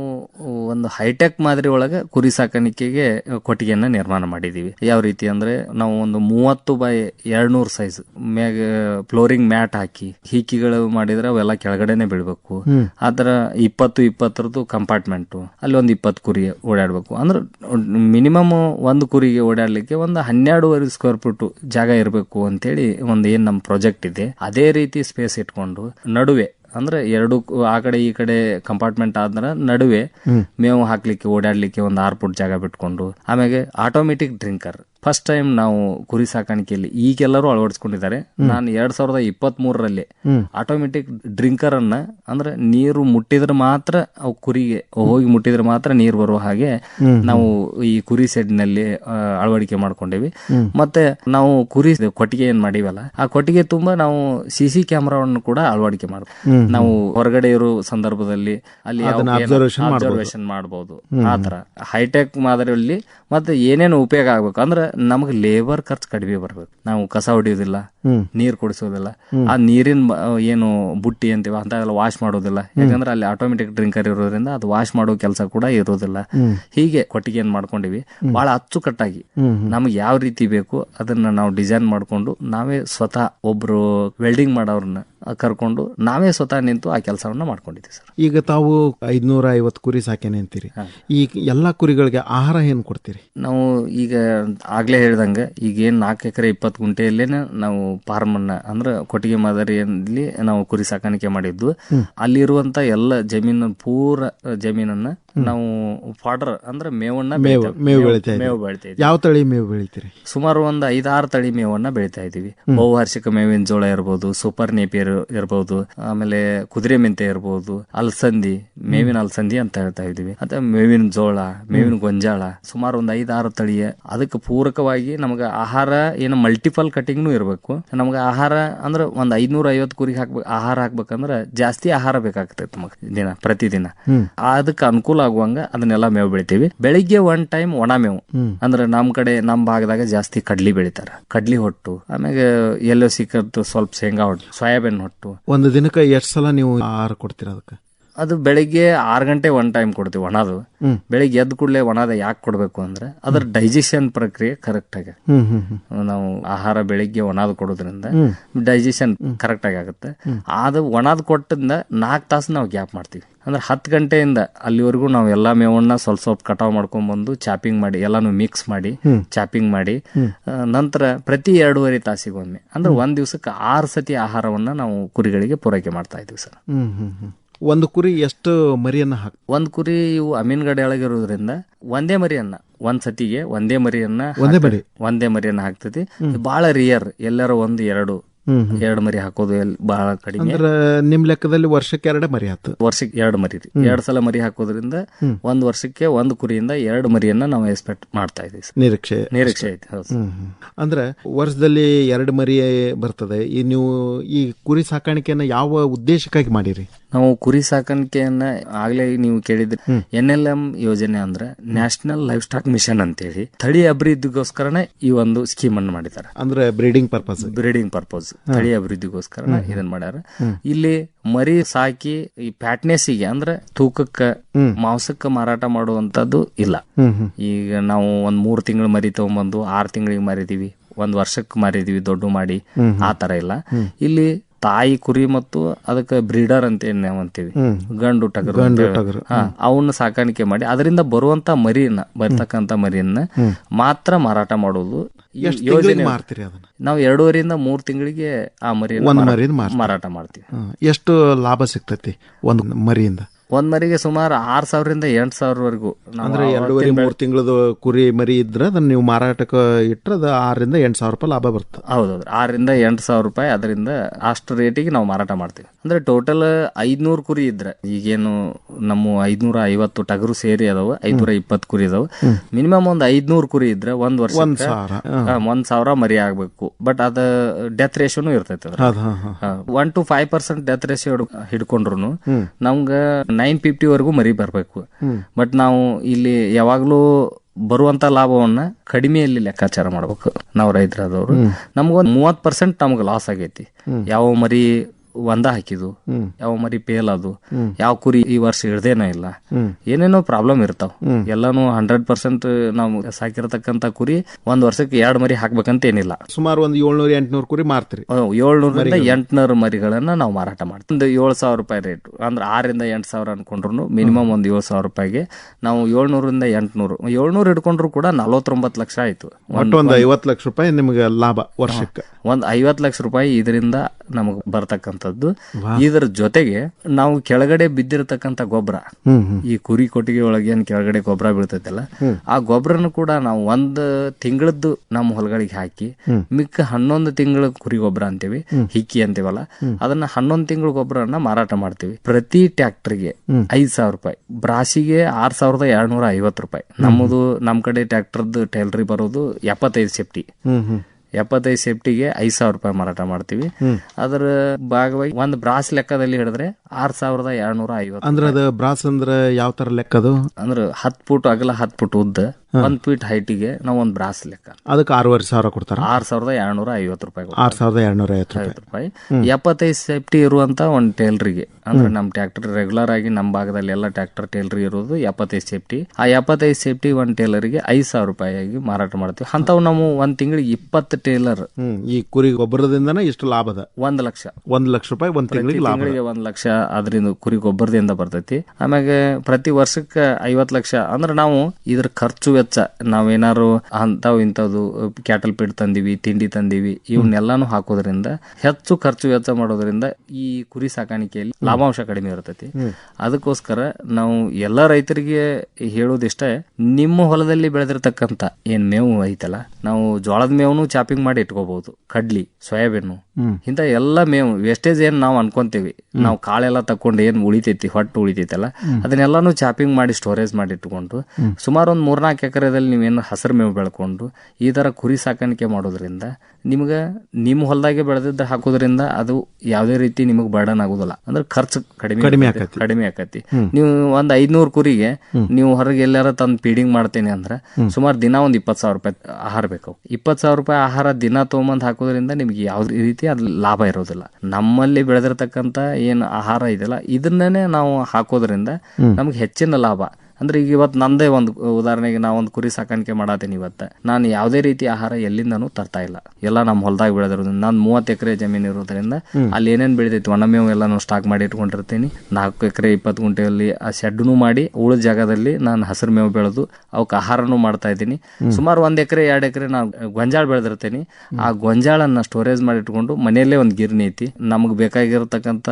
ಒಂದು ಹೈಟೆಕ್ ಮಾದರಿ ಒಳಗೆ ಕುರಿ ಸಾಕಾಣಿಕೆಗೆ ಕೊಟ್ಟಿಗೆಯನ್ನ ನಿರ್ಮಾಣ ಮಾಡಿದೀವಿ. ಯಾವ ರೀತಿ ಅಂದ್ರೆ ನಾವು ಒಂದು ಮೂವತ್ತು ಬೈ ಎರಡ್ನೂರ್ ಸೈಜ್ ಮ್ಯಾಗ ಫ್ಲೋರಿಂಗ್ ಮ್ಯಾಟ್ ಹಾಕಿ ಹೀಕಿಗಳು ಮಾಡಿದ್ರೆ ಅವೆಲ್ಲ ಕೆಳಗಡೆನೆ ಬೀಳ್ಬೇಕು. ಆತರ ಇಪ್ಪತ್ತು ಇಪ್ಪತ್ತರದ್ದು ಕಂಪಾರ್ಟ್ಮೆಂಟ್ ಅಲ್ಲಿ ಒಂದು ಇಪ್ಪತ್ತು ಕುರಿ ಓಡಾಡ್ಬೇಕು. ಅಂದ್ರೆ ಮಿನಿಮಮ್ ಒಂದು ಕುರಿಗೆ ಓಡಾಡ್ಲಿಕ್ಕೆ ಒಂದು ಹನ್ನೆರಡುವರೆ ಸ್ಕ್ವೇರ್ ಫೀಟ್ ಜಾಗ ಇರಬೇಕು ಅಂತೇಳಿ ಒಂದು ಏನ್ ನಮ್ಮ ಪ್ರಾಜೆಕ್ಟ್ ಇದೆ. ಅದೇ ರೀತಿ ಸ್ಪೇಸ್ ಇಟ್ಕೊಂಡು ನಡುವೆ ಅಂದ್ರೆ ಎರಡು ಆ ಕಡೆ ಈ ಕಡೆ ಕಂಪಾರ್ಟ್ಮೆಂಟ್ ಆದ್ರ ನಡುವೆ ಮೇವು ಹಾಕ್ಲಿಕ್ಕೆ ಓಡಾಡ್ಲಿಕ್ಕೆ ಒಂದು ಆರು ಫುಟ್ ಜಾಗ ಬಿಟ್ಕೊಂಡು ಆಮೇಲೆ ಆಟೋಮೆಟಿಕ್ ಡ್ರಿಂಕರ್ ಫಸ್ಟ್ ಟೈಮ್ ನಾವು ಕುರಿ ಸಾಕಾಣಿಕೆಯಲ್ಲಿ ಈಗೆಲ್ಲರೂ ಅಳವಡಿಸ್ಕೊಂಡಿದ್ದಾರೆ. ನಾನು ಎರಡ್ ಸಾವಿರದ ಇಪ್ಪತ್ತ್ ಮೂರರಲ್ಲಿ ಆಟೋಮೆಟಿಕ್ ಡ್ರಿಂಕರ್ ಅನ್ನ ಅಂದ್ರೆ ನೀರು ಮುಟ್ಟಿದ್ರೆ ಮಾತ್ರ ಅವು ಕುರಿಗೆ ಹೋಗಿ ಮುಟ್ಟಿದ್ರೆ ಮಾತ್ರ ನೀರು ಬರುವ ಹಾಗೆ ನಾವು ಈ ಕುರಿ ಸೆಡ್ನಲ್ಲಿ ಅಳವಡಿಕೆ ಮಾಡ್ಕೊಂಡಿವಿ. ಮತ್ತೆ ನಾವು ಕುರಿ ಕೊಟ್ಟಿಗೆ ಏನ್ ಮಾಡಿವಲ್ಲ ಆ ಕೊಟ್ಟಿಗೆ ತುಂಬಾ ನಾವು ಸಿ ಸಿ ಕ್ಯಾಮ್ರಾವನ್ನು ಕೂಡ ಅಳವಡಿಕೆ ಮಾಡಬಹುದು ನಾವು ಹೊರಗಡೆ ಇರೋ ಸಂದರ್ಭದಲ್ಲಿ ಅಲ್ಲಿ ಅಬ್ಸರ್ವೇಷನ್ ಮಾಡಬಹುದು ಆತರ ತರ ಹೈಟೆಕ್ ಮಾದರಿಯಲ್ಲಿ ಮತ್ತೆ ಏನೇನು ಉಪಯೋಗ ಆಗ್ಬೇಕು? ಅಂದ್ರೆ ನಮಗೆ ಲೇಬರ್ ಖರ್ಚು ಕಡಿಮೆ ಬರಬೇಕು. ನಾವು ಕಸ ಹೊಡಿಯೋದಿಲ್ಲ ನೀರ್ ಕುಡಿಸೋದಿಲ್ಲ. ಆ ನೀರಿನ ಏನು ಬುಟ್ಟಿ ಅಂತೀವ ಅಂತ ಎಲ್ಲ ವಾಶ್ ಮಾಡೋದಿಲ್ಲ ಯಾಕಂದ್ರೆ ಅಲ್ಲಿ ಆಟೋಮೆಟಿಕ್ ಡ್ರಿಂಕರ್ ಇರೋದ್ರಿಂದ ಅದು ವಾಶ್ ಮಾಡೋ ಕೆಲಸ ಕೂಡ ಇರೋದಿಲ್ಲ. ಹೀಗೆ ಕೊಟ್ಟಿಗೆ ಏನ್ ಮಾಡ್ಕೊಂಡಿವಿ ಬಹಳ ಅಚ್ಚುಕಟ್ಟಾಗಿ. ನಮ್ಗೆ ಯಾವ ರೀತಿ ಬೇಕು ಅದನ್ನ ನಾವು ಡಿಸೈನ್ ಮಾಡ್ಕೊಂಡು ನಾವೇ ಸ್ವತಃ ಒಬ್ರು ವೆಲ್ಡಿಂಗ್ ಮಾಡೋರ್ನ ಕರ್ಕೊಂಡು ನಾವೇ ಸ್ವತಃ ನಿಂತು ಆ ಕೆಲಸವನ್ನ ಮಾಡ್ಕೊಂಡಿದ್ದೀವಿ ಸರ್. ಈಗ ತಾವು ಐದ್ನೂರ ಐವತ್ತು ಕುರಿ ಸಾಕೇನೆ ಅಂತೀರಿ. ಈ ಎಲ್ಲಾ ಕುರಿಗಳಿಗೆ ಆಹಾರ ಏನ್ ಕೊಡ್ತೀರಿ? ನಾವು ಈಗ ಆಗ್ಲೇ ಹೇಳ್ದಂಗೆ ಈಗ ಏನ್ ನಾಲ್ಕು ಎಕರೆ ಇಪ್ಪತ್ತು ಗುಂಟೆಯಲ್ಲೇನೆ ನಾವು ಫಾರ್ಮ್ ಅಂದ್ರೆ ಕೊಟ್ಟಿಗೆ ಮಾದರಿಯಲ್ಲಿ ನಾವು ಕುರಿ ಸಾಕಾಣಿಕೆ ಮಾಡಿದ್ದು. ಅಲ್ಲಿರುವಂತ ಎಲ್ಲ ಜಮೀನು ಪೂರ ಜಮೀನನ್ನ ನಾವು ಫಾಡರ್ ಅಂದ್ರೆ ಮೇವನ್ನ ಮೇವು ಮೇವು ಬೆಳಿತಾ. ಮೇವು ಬೆಳಿತಾ ಇದ್ದೀವಿ. ಯಾವ ತಳಿ ಮೇವು ಬೆಳಿತೀರಿ? ಸುಮಾರು ಒಂದು ಐದಾರು ತಳಿ ಮೇವನ್ನ ಬೆಳಿತಾ ಇದೀವಿ ಬಹುವಾರ್ಷಿಕ ಮೇವಿನ ಜೋಳ ಇರ್ಬೋದು ಸೂಪರ್ ನೇಪಿಯರ್ ಇರ್ಬೋದು ಆಮೇಲೆ ಕುದುರೆ ಮೆಂತೆ ಇರ್ಬೋದು ಅಲಸಂದಿ ಮೇವಿನ ಅಲಸಂದಿ ಅಂತ ಹೇಳ್ತಾ ಇದೀವಿ ಮತ್ತೆ ಮೇವಿನ ಜೋಳ ಮೇವಿನ ಗೊಂಜಾಳ ಸುಮಾರು ಒಂದು ಐದಾರು ತಳಿಯ ಅದಕ್ಕೆ ಪೂರಕವಾಗಿ ನಮಗೆ ಆಹಾರ ಏನು ಮಲ್ಟಿಪಲ್ ಕಟಿಂಗ್ನು ಇರಬೇಕು. ನಮ್ಗೆ ಆಹಾರ ಅಂದ್ರೆ ಒಂದ್ ಐದ್ನೂರ ಐವತ್ತು ಕುರಿ ಹಾಕ್ಬೇಕು ಆಹಾರ ಹಾಕ್ಬೇಕಂದ್ರೆ ಜಾಸ್ತಿ ಆಹಾರ ಬೇಕಾಗ್ತೈತೆ ನಮಗೆ ದಿನ ಪ್ರತಿದಿನ. ಅದಕ್ಕೆ ಅನುಕೂಲ ಆಗುವಂಗ ಅದನ್ನೆಲ್ಲ ಮೇವು ಬೆಳಿತೀವಿ. ಬೆಳಿಗ್ಗೆ ಒನ್ ಟೈಮ್ ಒಣ ಮೇವು. ಅಂದ್ರೆ ನಮ್ ಕಡೆ ನಮ್ ಭಾಗದಾಗ ಜಾಸ್ತಿ ಕಡ್ಲಿ ಬೆಳಿತಾರ. ಕಡ್ಲಿ ಹೊಟ್ಟು ಆಮೇಲೆ ಎಲ್ಲೋ ಸಿಕ್ಕದ್ದು ಸ್ವಲ್ಪ ಶೇಂಗಾ ಹೊಟ್ಟು ಸೋಯಾಬೀನ್ ಹೊಟ್ಟು. ಒಂದು ದಿನಕ್ಕೆ ಎಷ್ಟು ಸಲ ನೀವು ಆಹಾರ ಕೊಡ್ತೀರ ಅದಕ್ಕೆ? ಅದು ಬೆಳಿಗ್ಗೆ ಆರು ಗಂಟೆ ಒನ್ ಟೈಮ್ ಕೊಡ್ತೀವಿ ಒಣದು. ಬೆಳಿಗ್ಗೆ ಎದ್ದು ಕೂಡಲೇ ಒಣದ ಯಾಕೆ ಕೊಡಬೇಕು ಅಂದ್ರೆ ಅದ್ರ ಡೈಜೆಷನ್ ಪ್ರಕ್ರಿಯೆ ಕರೆಕ್ಟ್ ಆಗಿ ನಾವು ಆಹಾರ ಬೆಳಿಗ್ಗೆ ಒಣದು ಕೊಡೋದ್ರಿಂದ ಡೈಜೆಷನ್ ಕರೆಕ್ಟ್ ಆಗಿ ಆಗುತ್ತೆ. ಅದು ಒಣದ್ ಕೊಟ್ಟಿಂದ ನಾಲ್ಕು ತಾಸು ನಾವು ಗ್ಯಾಪ್ ಮಾಡ್ತೀವಿ. ಅಂದ್ರೆ ಹತ್ತು ಗಂಟೆಯಿಂದ ಅಲ್ಲಿವರೆಗೂ ನಾವು ಎಲ್ಲಾ ಮೇವನ್ನ ಸ್ವಲ್ಪ ಸ್ವಲ್ಪ ಕಟಾವ್ ಮಾಡ್ಕೊಂಡ್ ಬಂದು ಚಾಪಿಂಗ್ ಮಾಡಿ ಎಲ್ಲಾನು ಮಿಕ್ಸ್ ಮಾಡಿ ಚಾಪಿಂಗ್ ಮಾಡಿ ನಂತರ ಪ್ರತಿ ಎರಡೂವರೆ ತಾಸಿಗೊಮ್ಮೆ ಅಂದ್ರೆ ಒಂದ್ ದಿವಸಕ್ಕೆ ಆರು ಸತಿ ಆಹಾರವನ್ನ ನಾವು ಕುರಿಗಳಿಗೆ ಪೂರೈಕೆ ಮಾಡ್ತಾ ಇದೀವಿ ಸರ್. ಒಂದು ಕುರಿ ಎಷ್ಟು ಮರಿಯನ್ನ ಹಾಕ್ ಒಂದ್ ಕುರಿ ಇವು ಅಮೀನ್ಗಡೆ ಒಳಗಿರೋದ್ರಿಂದ ಒಂದೇ ಮರಿಯನ್ನ ಒಂದ್ ಸತಿಗೆ ಒಂದೇ ಮರಿಯನ್ನ ಒಂದೇ ಮರಿ? ಒಂದೇ ಮರಿಯನ್ನ ಹಾಕ್ತತಿ ಬಹಳ ರಿಯರ್ ಎಲ್ಲರೂ ಒಂದು ಎರಡು ಎರಡು ಮರಿ ಹಾಕೋದು ಬಹಳ ಕಡಿಮೆ. ಅಂದ್ರ ನಿಮ್ ಲೆಕ್ಕದಲ್ಲಿ ವರ್ಷಕ್ಕೆ ಎರಡು ಮರಿ ಹಾಕ್ತದೆ ವರ್ಷಕ್ಕೆ ಎರಡು ಮರಿ ರೀ. ಎರಡ್ ಸಲ ಮರಿ ಹಾಕೋದ್ರಿಂದ ಒಂದ್ ವರ್ಷಕ್ಕೆ ಒಂದು ಕುರಿಯಿಂದ ಎರಡು ಮರಿಯನ್ನ ನಾವು ಎಕ್ಸ್ಪೆಕ್ಟ್ ಮಾಡ್ತಾ ಇದೀವಿ ಸರ್. ನಿರೀಕ್ಷೆ. ನಿರೀಕ್ಷೆ ಐತಿ ಹೌದು ಸರ್. ಹ್ಮ್ ಹ್ಮ್. ಅಂದ್ರೆ ವರ್ಷದಲ್ಲಿ ಎರಡು ಮರಿ ಬರ್ತದೆ. ಈ ನೀವು ಈ ಕುರಿ ಸಾಕಾಣಿಕೆಯನ್ನ ಯಾವ ಉದ್ದೇಶಕ್ಕಾಗಿ ಮಾಡಿರಿ? ನಾವು ಕುರಿ ಸಾಕಾಣಿಕೆಯನ್ನ ಆಗ್ಲೇ ನೀವು ಕೇಳಿದ್ರೆ. ಎನ್ ಎಲ್ ಎಂ ಯೋಜನೆ ಅಂದ್ರೆ ನ್ಯಾಷನಲ್ ಲೈಫ್ ಸ್ಟಾಕ್ ಮಿಷನ್ ಅಂತೇಳಿ ತಳಿ ಅಭಿವೃದ್ಧಿಗೋಸ್ಕರನೇ ಈ ಒಂದು ಸ್ಕೀಮ್ ಅನ್ನು ಮಾಡಿದ್ದಾರೆ ಅಂದ್ರೆ ಬ್ರೀಡಿಂಗ್ ಪರ್ಪಸ್ ಬ್ರೀಡಿಂಗ್ ಪರ್ಪಸ್ ತಳಿ ಅಭಿವೃದ್ಧಿಗೋಸ್ಕರ ಇದನ್ನ ಮಾಡ್ಯಾರ. ಇಲ್ಲಿ ಮರಿ ಸಾಕಿ ಈ ಪ್ಯಾಟ್ನೆಸ್ಸಿಗೆ ಅಂದ್ರೆ ತೂಕಕ್ಕ ಮಾಂಸಕ್ಕ ಮಾರಾಟ ಮಾಡುವಂತದ್ದು ಇಲ್ಲ. ಈಗ ನಾವು ಒಂದ್ ಮೂರ್ ತಿಂಗಳು ಮರಿ ತಗೊಂಬಂದು ಆರ್ ತಿಂಗಳಿಗೆ ಮಾರಿದೀವಿ ಒಂದ್ ವರ್ಷಕ್ಕೆ ಮಾರಿದೀವಿ ದೊಡ್ಡ ಮಾಡಿ ಆ ತರ ಇಲ್ಲ. ಇಲ್ಲಿ ತಾಯಿ ಕುರಿ ಮತ್ತು ಅದಕ್ಕೆ ಬ್ರೀಡರ್ ಅಂತ ಏನ್ ನಾವ್ ಅಂತೀವಿ. ಗಂಡು ಟಗರು ಅವನ್ನ ಸಾಕಾಣಿಕೆ ಮಾಡಿ ಅದರಿಂದ ಬರುವಂತ ಮರಿಯನ್ನ ಬರ್ತಕ್ಕಂತ ಮರಿಯನ್ನ ಮಾತ್ರ ಮಾರಾಟ ಮಾಡೋದು ಯೋಜನೆ ಮಾಡ್ತೀರಿ ಅದನ್ನ? ನಾವು ಎರಡೂವರೆಯಿಂದ ಮೂರ್ ತಿಂಗಳಿಗೆ ಆ ಮರಿ ಮಾರಾಟ ಮಾಡ್ತೀವಿ. ಎಷ್ಟು ಲಾಭ ಸಿಗ್ತೈತಿ ಒಂದು ಮರಿಯಿಂದ? ಒಂದ್ ಮರಿಗೆ ಸುಮಾರು ಆರ್ ಸಾವಿರದಿಂದ ಎಂಟ್ ಸಾವಿರವರೆಗೂ ಅಂದ್ರೆ ಎರಡೂವರೆ ಮೂರು ತಿಂಗಳದ ಕುರಿ ಮರಿ ಇದ್ರೆ ಅದನ್ನ ನೀವು ಮಾರಾಟಕ್ಕೆ ಇಟ್ರೆ ಅದು ಆರರಿಂದ ಎಂಟು ಸಾವಿರ ರೂಪಾಯಿ ಲಾಭ ಬರ್ತದೆ. ಹೌದೌದು. ಆರರಿಂದ ಎಂಟು ಸಾವಿರ ರೂಪಾಯಿ ಅದರಿಂದ ಅಷ್ಟು ರೇಟಿಗೆ ನಾವು ಮಾರಾಟ ಮಾಡ್ತೀವಿ. ಅಂದ್ರೆ ಟೋಟಲ್ ಐದ್ನೂರು ಕುರಿ ಇದ್ರೆ ಈಗೇನು ನಮ್ಮ ಐದ್ನೂರ ಐವತ್ತು ಟಗರು ಸೇರಿ ಅದಾವ ಐದ್ನೂರ ಇಪ್ಪತ್ತು ಕುರಿ ಅದಾವ. ಮಿನಿಮಮ್ ಒಂದ್ ಐದ್ನೂರು ಕುರಿ ಇದ್ರೆ ಒಂದ್ ವರ್ಷ ಒಂದ್ ಸಾವಿರ ಮರಿ ಆಗ್ಬೇಕು. ಬಟ್ ಅದ ಡೆತ್ ರೇಷಿಯೋನು ಇರ್ತೈತೆ one two five percent death ratio ಹಿಡ್ಕೊಂಡ್ರು ನಮ್ಗ ನೈನ್ ಫಿಫ್ಟಿವರೆಗೂ ಮರಿ ಬರಬೇಕು. ಬಟ್ ನಾವು ಇಲ್ಲಿ ಯಾವಾಗಲೂ ಬರುವಂತ ಲಾಭವನ್ನ ಕಡಿಮೆಯಲ್ಲಿ ಲೆಕ್ಕಾಚಾರ ಮಾಡ್ಬೇಕು ನಾವು ರೈತರಾದವರು. ನಮ್ಗೊಂದು ಮೂವತ್ ಪರ್ಸೆಂಟ್ ನಮ್ಗೆ ಲಾಸ್ ಆಗೈತಿ. ಯಾವ ಮರಿ ಒಂದ ಹಾಕಿದು ಯಾವ ಮರಿ ಪೇಲ್ ಅದು ಯಾವ ಕುರಿ ಈ ವರ್ಷ ಹಿಡ್ದೇನ ಇಲ್ಲ. ಏನೇನೋ ಪ್ರಾಬ್ಲಮ್ ಇರ್ತಾವ. ಎಲ್ಲಾನು ಹಂಡ್ರೆಡ್ ಪರ್ಸೆಂಟ್ ನಾವು ಸಾಕಿರತಕ್ಕಂತ ಕುರಿ ಒಂದ್ ವರ್ಷಕ್ಕೆ ಎರಡ್ ಮರಿ ಹಾಕ್ಬೇಕಂತ ಏನಿಲ್ಲ. ಸುಮಾರು ಒಂದು ಏಳ್ನೂರ ಎಂಟ್ನೂರು ಕುರಿ ಮಾರ್ತೀರಿ. ಏಳ್ನೂರಿಂದ ಎಂಟ್ನೂರ ಮರಿಗಳನ್ನ ನಾವು ಮಾರಾಟ ಮಾಡ್ತೀವಿ. ಒಂದು ಏಳು ಸಾವಿರ ರೂಪಾಯಿ ರೇಟ್ ಅಂದ್ರೆ ಆರಿಂದ ಎಂಟು ಸಾವಿರ ಅನ್ಕೊಂಡ್ರು ಮಿನಿಮಮ್ ಒಂದು ಏಳು ಸಾವಿರ ರೂಪಾಯಿಗೆ ನಾವು ಏಳ್ನೂರಿಂದ ಎಂಟ್ನೂರು. ಏಳ್ನೂರು ಹಿಡ್ಕೊಂಡ್ರು ಕೂಡ ನಲವತ್ತೊಂಬತ್ತು ಲಕ್ಷ ಆಯ್ತು. ಒಂದು ಐವತ್ತು ಲಕ್ಷ ರೂಪಾಯಿ ನಿಮಗೆ ಲಾಭ ವರ್ಷಕ್ಕೆ. ಒಂದ್ ಐವತ್ ಲಕ್ಷ ರೂಪಾಯಿ ಇದರಿಂದ ನಮಗ್ ಬರ್ತಕ್ಕಂಥದ್ದು ಇದರ ಜೊತೆಗೆ ನಾವು ಕೆಳಗಡೆ ಬಿದ್ದಿರತಕ್ಕಂತ ಗೊಬ್ಬರ ಈ ಕುರಿ ಕೊಟ್ಟಿಗೆ ಒಳಗೆ ಏನ್ ಕೆಳಗಡೆ ಗೊಬ್ಬರ ಬೀಳ್ತೈತಲ್ಲ ಆ ಗೊಬ್ಬರನು ಕೂಡ ನಾವು ಒಂದ್ ತಿಂಗಳದ್ದು ನಮ್ಮ ಹೊಲಗಳಿಗೆ ಹಾಕಿ ಮಿಕ್ಕ ಹನ್ನೊಂದು ತಿಂಗಳ ಕುರಿ ಗೊಬ್ಬರ ಅಂತೀವಿ ಹಿಕ್ಕಿ ಅಂತೀವಲ್ಲ ಅದನ್ನ ಹನ್ನೊಂದು ತಿಂಗಳ ಗೊಬ್ಬರನ್ನ ಮಾರಾಟ ಮಾಡ್ತೀವಿ. ಪ್ರತಿ ಟ್ಯಾಕ್ಟರ್ಗೆ ಐದ್ ಸಾವಿರ ರೂಪಾಯಿ ಬ್ರಾಸಿಗೆ ಆರ್ ಸಾವಿರದ ಎರಡ್ನೂರ ಐವತ್ತು ರೂಪಾಯಿ. ನಮ್ಮದು ನಮ್ ಕಡೆ ಟ್ಯಾಕ್ಟರ್ದು ಟೈಲ್ರಿ ಬರೋದು ಎಪ್ಪತ್ತೈದು ಸೇಫ್ಟಿ. ಎಪ್ಪತ್ತೈದು ಸೇಫ್ಟಿಗೆ ಐದು ಸಾವಿರ ರೂಪಾಯಿ ಮಾರಾಟ ಮಾಡ್ತೀವಿ. ಅದರ ಭಾಗವಾಗಿ ಒಂದು ಬ್ರಾಸ್ ಲೆಕ್ಕದಲ್ಲಿ ಹಿಡಿದ್ರೆ ಆರ್ ಸಾವಿರದ ಎರಡ್ನೂರ ಐವತ್ತು ಅಂದ್ರೆ ಅದು ಬ್ರಾಸ್ ಅಂದ್ರೆ ಯಾವ ತರ ಲೆಕ್ಕ ಅದು? ಅಂದ್ರೆ ಹತ್ತು ಫುಟ್ ಅಗಲ ಹತ್ತು ಫುಟ್ ಉದ್ದ. ಒಂದ್ ಫೀಟ್ ಹೈಟಿಗೆ ನಾವು ಒಂದ್ ಬ್ರಾಸ್ ಲೆಕ್ಕ. ಅದಕ್ಕೆ ಆರೂವರೆ ಸಾವಿರ ಕೊಡ್ತಾರೆ? ಆರ್ ಸಾವಿರದ ಎರಡ್ನೂರ ಐವತ್ತು ರೂಪಾಯಿ. ಆರ್ ಸಾವಿರದ ಎರಡ್ನೂರ ಐವತ್ತು ರೂಪಾಯಿ. ಐವತ್ತು ಎಪ್ಪತ್ತೈದು ಸೇಫ್ಟಿ ಇರುವಂತ ಒಂದ್ ಟೇಲ್ರಿಗೆ. ಅಂದ್ರೆ ನಮ್ ಟ್ರ್ಯಾಕ್ಟರ್ ರೆಗ್ಯುಲರ್ ಆಗಿ ನಮ್ಮ ಭಾಗದಲ್ಲಿ ಎಲ್ಲ ಟ್ರ್ಯಾಕ್ಟರ್ ಟೇಲ್ರಿ ಇರೋದು ಎಪ್ಪತ್ತೈದು ಸೇಫ್ಟಿ ಆ ಎಪ್ಪತ್ತೈದು ಸೇಫ್ಟಿ ಒಂದ್ ಟೇಲರ್ಗೆ ಐದ್ ಸಾವಿರ ರೂಪಾಯಿಯಾಗಿ ಮಾರಾಟ ಮಾಡ್ತೀವಿ. ಅಂತವ್ ನಾವು ಒಂದ್ ತಿಂಗಳಿಗೆ ಇಪ್ಪತ್ತು ಟೇಲರ್ ಈ ಕುರಿ ಗೊಬ್ಬರದಿಂದನೇ ಇಷ್ಟು ಲಾಭದ ಒಂದ್ ಲಕ್ಷ. ಒಂದ್ ಲಕ್ಷ ರೂಪಾಯಿ ಒಂದ್ ತಿಂಗಳಿಗೆ. ತಿಂಗಳಿಗೆ ಒಂದ್ ಲಕ್ಷ ಅದರಿಂದ ಕುರಿ ಗೊಬ್ಬರದಿಂದ ಬರ್ತೈತಿ. ಆಮ್ಯಾಗ ಪ್ರತಿ ವರ್ಷಕ್ಕೆ ಐವತ್ ಲಕ್ಷ. ಅಂದ್ರೆ ನಾವು ಇದ್ರ ಖರ್ಚು ವೆಚ್ಚ ನಾವೇನಾರು ಅಂತಾವ್ ಇಂಥದ್ದು ಕ್ಯಾಟಲ್ ಪೀಡ್ ತಂದಿವಿ ತಿಂಡಿ ತಂದಿವಿ ಇವನ್ನೆಲ್ಲಾನು ಹಾಕೋದ್ರಿಂದ ಹೆಚ್ಚು ಖರ್ಚು ವೆಚ್ಚ ಮಾಡೋದ್ರಿಂದ ಈ ಕುರಿ ಸಾಕಾಣಿಕೆಯಲ್ಲಿ ಲಾಭಾಂಶ ಕಡಿಮೆ ಇರ್ತೈತಿ. ಅದಕ್ಕೋಸ್ಕರ ನಾವು ಎಲ್ಲಾ ರೈತರಿಗೆ ಹೇಳೋದಿಷ್ಟೇ ನಿಮ್ಮ ಹೊಲದಲ್ಲಿ ಬೆಳೆದಿರ್ತಕ್ಕಂತ ಏನ್ ಮೇವು ಐತಲ್ಲ ನಾವು ಜೋಳದ ಮೇವನ್ನು ಚಾಪಿಂಗ್ ಮಾಡಿ ಇಟ್ಕೋಬಹುದು. ಕಡ್ಲಿ ಸೋಯಾಬೀನು ಇಂಥ ಎಲ್ಲ ಮೇವು ವೇಸ್ಟೇಜ್ ಏನು ನಾವು ಅನ್ಕೊಂತೀವಿ. ನಾವು ಕಾಳೆಲ್ಲ ತಕೊಂಡು ಏನು ಉಳಿತೈತಿ ಹೊಟ್ಟು ಉಳಿತೈತಲ್ಲ ಅದನ್ನೆಲ್ಲಾನು ಚಾಪಿಂಗ್ ಮಾಡಿ ಸ್ಟೋರೇಜ್ ಮಾಡಿ ಇಟ್ಕೊಂಡು ಸುಮಾರು ಒಂದು ಮೂರ್ನಾಲ್ಕು ಎಕರೆದಲ್ಲಿ ನೀವೇನು ಹಸಿರು ಮೇವು ಬೆಳ್ಕೊಂಡು ಈ ಥರ ಕುರಿ ಸಾಕಾಣಿಕೆ ಮಾಡೋದ್ರಿಂದ ನಿಮ್ಗ ನಿಮ್ಮ ಹೊಲದಾಗೆ ಬೆಳೆದಿದ್ದ ಹಾಕೋದ್ರಿಂದ ಅದು ಯಾವುದೇ ರೀತಿ ನಿಮಗೆ ಬರ್ಡನ್ ಆಗುದಿಲ್ಲ ಅಂದ್ರೆ ಖರ್ಚು ಕಡಿಮೆ ಕಡಿಮೆ. ಆಕತಿ. ಕಡಿಮೆ ಆಕತಿ. ನೀವು ಒಂದ್ ಐದ್ನೂರು ಕುರಿಗೆ ನೀವು ಹೊರಗೆ ಎಲ್ಲಾರ ತಂದ್ ಫೀಡಿಂಗ್ ಮಾಡ್ತೇನೆ ಅಂದ್ರೆ ಸುಮಾರು ದಿನ ಒಂದ್ ಇಪ್ಪತ್ ಸಾವಿರ ರೂಪಾಯಿ ಆಹಾರ ಬೇಕು. ಇಪ್ಪತ್ ಸಾವಿರ ರೂಪಾಯಿ ಆಹಾರ ದಿನ ತಗೊಂಬಂದ್ ಹಾಕೋದ್ರಿಂದ ನಿಮ್ಗೆ ಯಾವ್ದೇ ರೀತಿ ಅದ್ ಲಾಭ ಇರೋದಿಲ್ಲ. ನಮ್ಮಲ್ಲಿ ಬೆಳೆದಿರ್ತಕ್ಕಂತ ಏನ್ ಆಹಾರ ಇದೆಯಲ್ಲ ಇದನ್ನೇ ನಾವು ಹಾಕೋದ್ರಿಂದ ನಮ್ಗೆ ಹೆಚ್ಚಿನ ಲಾಭ. ಅಂದ್ರೆ ಈಗ ಇವತ್ತು ನಂದೇ ಒಂದು ಉದಾಹರಣೆಗೆ ನಾ ಒಂದು ಕುರಿ ಸಾಕಾಣಿಕೆ ಮಾಡತ್ತೀನಿ ಇವತ್ತು. ನಾನು ಯಾವುದೇ ರೀತಿ ಆಹಾರ ಎಲ್ಲಿಂದನೂ ತರ್ತಾ ಇಲ್ಲ. ಎಲ್ಲ ನಮ್ಮ ಹೊಲದಾಗ ಬೆಳೆದಿರೋದ್ರಿಂದ ನಾನು ಮೂವತ್ತು ಎಕರೆ ಜಮೀನು ಇರೋದ್ರಿಂದ ಅಲ್ಲಿ ಏನೇನ್ ಬೆಳೆದೈತಿ ಒಣಮೇವು ಎಲ್ಲಾನು ಸ್ಟಾಕ್ ಮಾಡಿ ಇಟ್ಕೊಂಡಿರ್ತೀನಿ. ನಾಲ್ಕು ಎಕರೆ ಇಪ್ಪತ್ತು ಗುಂಟೆಯಲ್ಲಿ ಆ ಶೆಡ್ನು ಮಾಡಿ ಉಳಿದ ಜಾಗದಲ್ಲಿ ನಾನು ಹಸಿರು ಮೇವು ಬೆಳೆದು ಅವಕ್ಕೆ ಆಹಾರನೂ ಮಾಡ್ತಾ ಇದ್ದೀನಿ. ಸುಮಾರು ಒಂದ್ ಎಕರೆ ಎರಡು ಎಕರೆ ನಾನು ಗೊಂಜಾಳ ಬೆಳೆದಿರ್ತೀನಿ. ಆ ಗೊಂಜಾಳನ್ನ ಸ್ಟೋರೇಜ್ ಮಾಡಿ ಇಟ್ಕೊಂಡು ಮನೆಯಲ್ಲೇ ಒಂದು ಗಿರಣಿ ಐತಿ ನಮಗೆ ಬೇಕಾಗಿರತಕ್ಕಂತ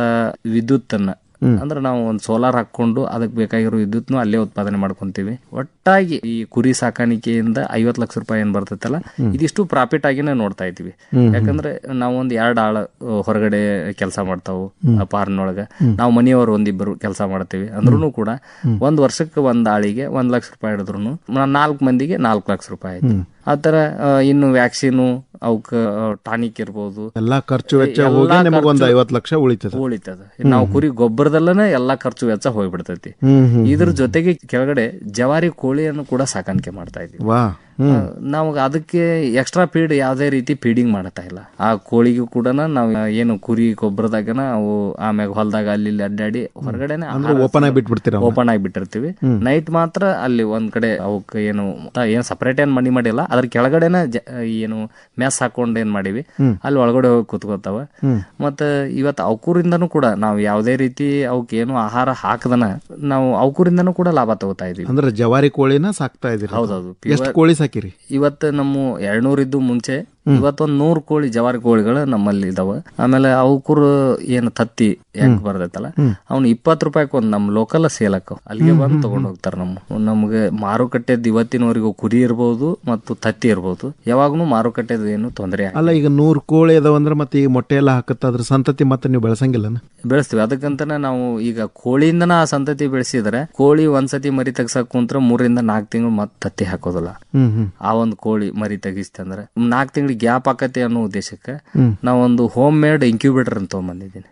ವಿದ್ಯುತ್ತನ್ನ ಅಂದ್ರೆ ನಾವು ಒಂದು ಸೋಲಾರ್ ಹಾಕೊಂಡು ಅದಕ್ಕೆ ಬೇಕಾಗಿರೋ ವಿದ್ಯುತ್ನು ಅಲ್ಲೇ ಉತ್ಪಾದನೆ ಮಾಡ್ಕೊಂತೀವಿ. ಒಟ್ಟಾಗಿ ಈ ಕುರಿ ಸಾಕಾಣಿಕೆಯಿಂದ ಐವತ್ ಲಕ್ಷ ರೂಪಾಯಿ ಏನ್ ಬರ್ತೈತಲ್ಲ ಇದಿಷ್ಟು ಪ್ರಾಫಿಟ್ ಆಗಿನೇ ನೋಡ್ತಾ ಇದ್ವಿ ಯಾಕಂದ್ರೆ ನಾವು ಒಂದ್ ಎರಡ್ ಆಳ ಹೊರಗಡೆ ಕೆಲಸ ಮಾಡ್ತಾವು ಪಾರ್ನೊಳಗ ನಾವು ಮನೆಯವರು ಒಂದಿಬ್ಬರು ಕೆಲಸ ಮಾಡ್ತೀವಿ. ಅಂದ್ರೂ ಕೂಡ ಒಂದ್ ವರ್ಷಕ್ಕೆ ಒಂದ್ ಆಳಿಗೆ ಒಂದ್ ಲಕ್ಷ ರೂಪಾಯಿ ಹಿಡಿದ್ರು ನಾಲ್ಕು ಮಂದಿಗೆ ನಾಲ್ಕು ಲಕ್ಷ ರೂಪಾಯಿ ಆಯ್ತು. ಆತರ ಇನ್ನು ವ್ಯಾಕ್ಸಿನ್ ಅವಕ್ಕ ಟಾನಿಕ್ ಇರ್ಬೋದು. ಎಲ್ಲಾ ಖರ್ಚು ವೆಚ್ಚ ಹೋಗಿ ಐವತ್ತು ಲಕ್ಷ ಉಳಿತದ. ಉಳಿತದ. ನಾವು ಕುರಿ ಗೊಬ್ಬರದಲ್ಲೇ ಎಲ್ಲಾ ಖರ್ಚು ವೆಚ್ಚ ಹೋಗ್ಬಿಡ್ತೈತಿ. ಇದ್ರ ಜೊತೆಗೆ ಕೆಳಗಡೆ ಜವಾರಿ ಕೋಳಿಯನ್ನು ಕೂಡ ಸಾಕಾಣಿಕೆ ಮಾಡ್ತಾ ಇದ್ವಿ ನಾವು ಅದಕ್ಕೆ ಎಕ್ಸ್ಟ್ರಾ ಫೀಡ್ ಯಾವ್ದೇ ರೀತಿ ಫೀಡಿಂಗ್ ಮಾಡತಾ ಇಲ್ಲ. ಆ ಕೋಳಿಗೂ ಕೂಡ ನಾವು ಏನು ಕುರಿ ಗೊಬ್ಬರದಾಗನ ಅವು ಆಮ್ಯಾಗ ಹೊಲದಾಗ ಅಲ್ಲಿ ಇಲ್ಲಿ ಅಡ್ಡಾಡಿ ಹೊರಗಡೆನೆ ಓಪನ್ ಆಗಿ ಬಿಟ್ಬಿಡ್ತೀವಿ ಓಪನ್ ಆಗಿ ಬಿಟ್ಟಿರ್ತೀವಿ. ನೈಟ್ ಮಾತ್ರ ಅಲ್ಲಿ ಒಂದ್ ಕಡೆ ಅವಕ್ಕೆ ಏನು ಏನ್ ಸಪರೇಟ್ ಏನ್ ಮನಿ ಮಾಡಿಲ್ಲ. ಅದ್ರ ಕೆಳಗಡೆನ ಏನು ಮ್ಯಾಸ್ ಹಾಕೊಂಡು ಏನ್ ಮಾಡಿವಿ. ಅಲ್ಲಿ ಒಳಗಡೆ ಹೋಗಿ ಕುತ್ಕೋತಾವ. ಮತ್ತ ಇವತ್ತು ಅವಕೂರಿಂದನೂ ಕೂಡ ನಾವು ಯಾವ್ದೇ ರೀತಿ ಅವಕ್ ಏನು ಆಹಾರ ಹಾಕದನ ನಾವು ಅವಕೂರಿಂದನೂ ಕೂಡ ಲಾಭ ತಗೋತಾ ಇದೀವಿ. ಅಂದ್ರೆ ಜವಾರಿ ಕೋಳಿನ ಸಾಕ್ತಾ ಇದೀವಿ ಹೌದೌದು. ಕೋಳಿ ಸಾಕಿರಿ? ಇವತ್ತು ನಮ್ಮ ಎರಡ್ನೂರ್ ಇದ್ದು ಮುಂಚೆ ಇವತ್ತೊಂದ್ ನೂರ್ ಕೋಳಿ ಜವಾರಿ ಕೋಳಿಗಳು ನಮ್ಮಲ್ಲಿ ಇದಾವ. ಆಮೇಲೆ ಅವಕೂರು ಏನು ತತ್ತಿ ಯಾಕೆ ಬರ್ದೈತಲ್ಲ ಅವ್ನು ಇಪ್ಪತ್ತು ರೂಪಾಯಿ ಒಂದ್ ನಮ್ ಲೋಕಲ್ ಸೇಲ್ ಹಾಕವ್. ಅಲ್ಲಿಗೆ ಬಂದು ತಗೊಂಡ್ ಹೋಗ್ತಾರ ನಮ್ಮ ನಮ್ಗೆ ಮಾರುಕಟ್ಟೆದ್ ಇವತ್ತಿನವರೆಗೂ ಕುರಿ ಇರ್ಬೋದು ಮತ್ತು ತತ್ತಿ ಇರ್ಬೋದು. ಯಾವಾಗ್ನು ಮಾರುಕಟ್ಟೆದ ಏನು ತೊಂದರೆ ಅಲ್ಲ ಈಗ ನೂರು ಕೋಳಿ ಅದಾವ ಅಂದ್ರೆ ಮತ್ತೆ ಈಗ ಮೊಟ್ಟೆ ಎಲ್ಲ ಹಾಕತ್ತಾದ್ರ ಸಂತತಿ ಮತ್ತೆ ನೀವು ಬೆಳೆಸಂಗಿಲ್ಲ ಬೆಳೆಸ್ತೀವಿ. ಅದಕ್ಕಂತಾನೆ ನಾವು ಈಗ ಕೋಳಿಯಿಂದನ ಆ ಸಂತತಿ ಬೆಳೆಸಿದ್ರೆ ಕೋಳಿ ಒಂದ್ಸತಿ ಮರಿ ತೆಗ್ಸಕ್ ಕುಂತ್ರ ಮೂರಿಂದ ನಾಲ್ಕು ತಿಂಗಳು ಮತ್ತೆ ತತ್ತಿ ಹಾಕೋದಿಲ್ಲ. ಆ ಒಂದು ಕೋಳಿ ಮರಿ ತೆಗಿಸ್ತಂದ್ರೆ ನಾಲ್ಕು ತಿಂಗಳಿಗೆ ಗ್ಯಾಪ್ ಆಕತಿ ಅನ್ನೋ ಉದ್ದೇಶಕ್ಕೆ ಒಂದು ಹೋಮ್ ಮೇಡ್ ಇನ್ಕ್ಯೂಬೇಟರ್ ಅಂತ ತಗೊಂಬಂದಿದ್ದೀನಿ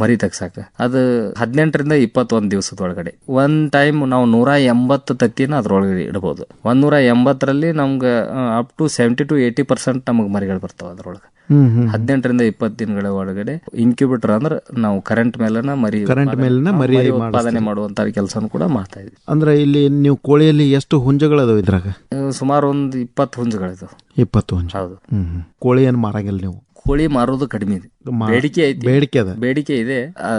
ಮರಿ ತಗ್ಸಾಕ ಅದು ಹದಿನೆಂಟರಿಂದ ಇಪ್ಪತ್ತೊಂದು ದಿವಸದೊಳಗಡೆ. ಒಂದ್ ಟೈಮ್ ನಾವು ನೂರ ಎಂಬತ್ತು ತತ್ತಿನ ಅದ್ರೊಳಗಡೆ ಇಡಬಹುದು ಒಂದ್ ನೂರ ಎಂಬತ್ತರಲ್ಲಿ ನಮ್ಗೆ up to seventy to eighty percent ನಮಗೆ ಮರಿಗಳು ಬರ್ತಾವ ಅದ್ರೊಳಗೆ. ಹದಿನೆಂಟರಿಂದ ಇಪ್ಪತ್ತು ದಿನಗಳ ಒಳಗಡೆ ಇನ್ಕ್ಯುಬೇಟರ್ ಅಂದ್ರೆ ನಾವು ಕರೆಂಟ್ ಮೇಲನ ಮರಿ ಕರೆಂಟ್ ಮೇಲಿನ ಮರಿ ಉತ್ಪಾದನೆ ಮಾಡುವಂತ ಕೆಲಸ ಕೂಡ ಮಾಡ್ತಾ ಇದ್ವಿ ಅಂದ್ರೆ ಇಲ್ಲಿ ನೀವು ಕೋಳಿಯಲ್ಲಿ ಎಷ್ಟು ಹುಂಜಗಳದಾವ ಇದ್ರಾಗ? ಸುಮಾರು ಒಂದು ಇಪ್ಪತ್ತು ಹುಂಜುಗಳಿದಾವೆ. ಇಪ್ಪತ್ತು ಹುಂಜ. ಹೌದು. ಕೋಳಿ ಏನು ಮಾರಂಗಿಲ್ಲ ನೀವು? ಕೋಳಿ ಮಾರೋದು ಕಡಿಮೆ ಇದೆ. ಬೇಡಿಕೆ ಐತಿ. ಬೇಡಿಕೆ ಅದ. ಬೇಡಿಕೆ ಇದೆ.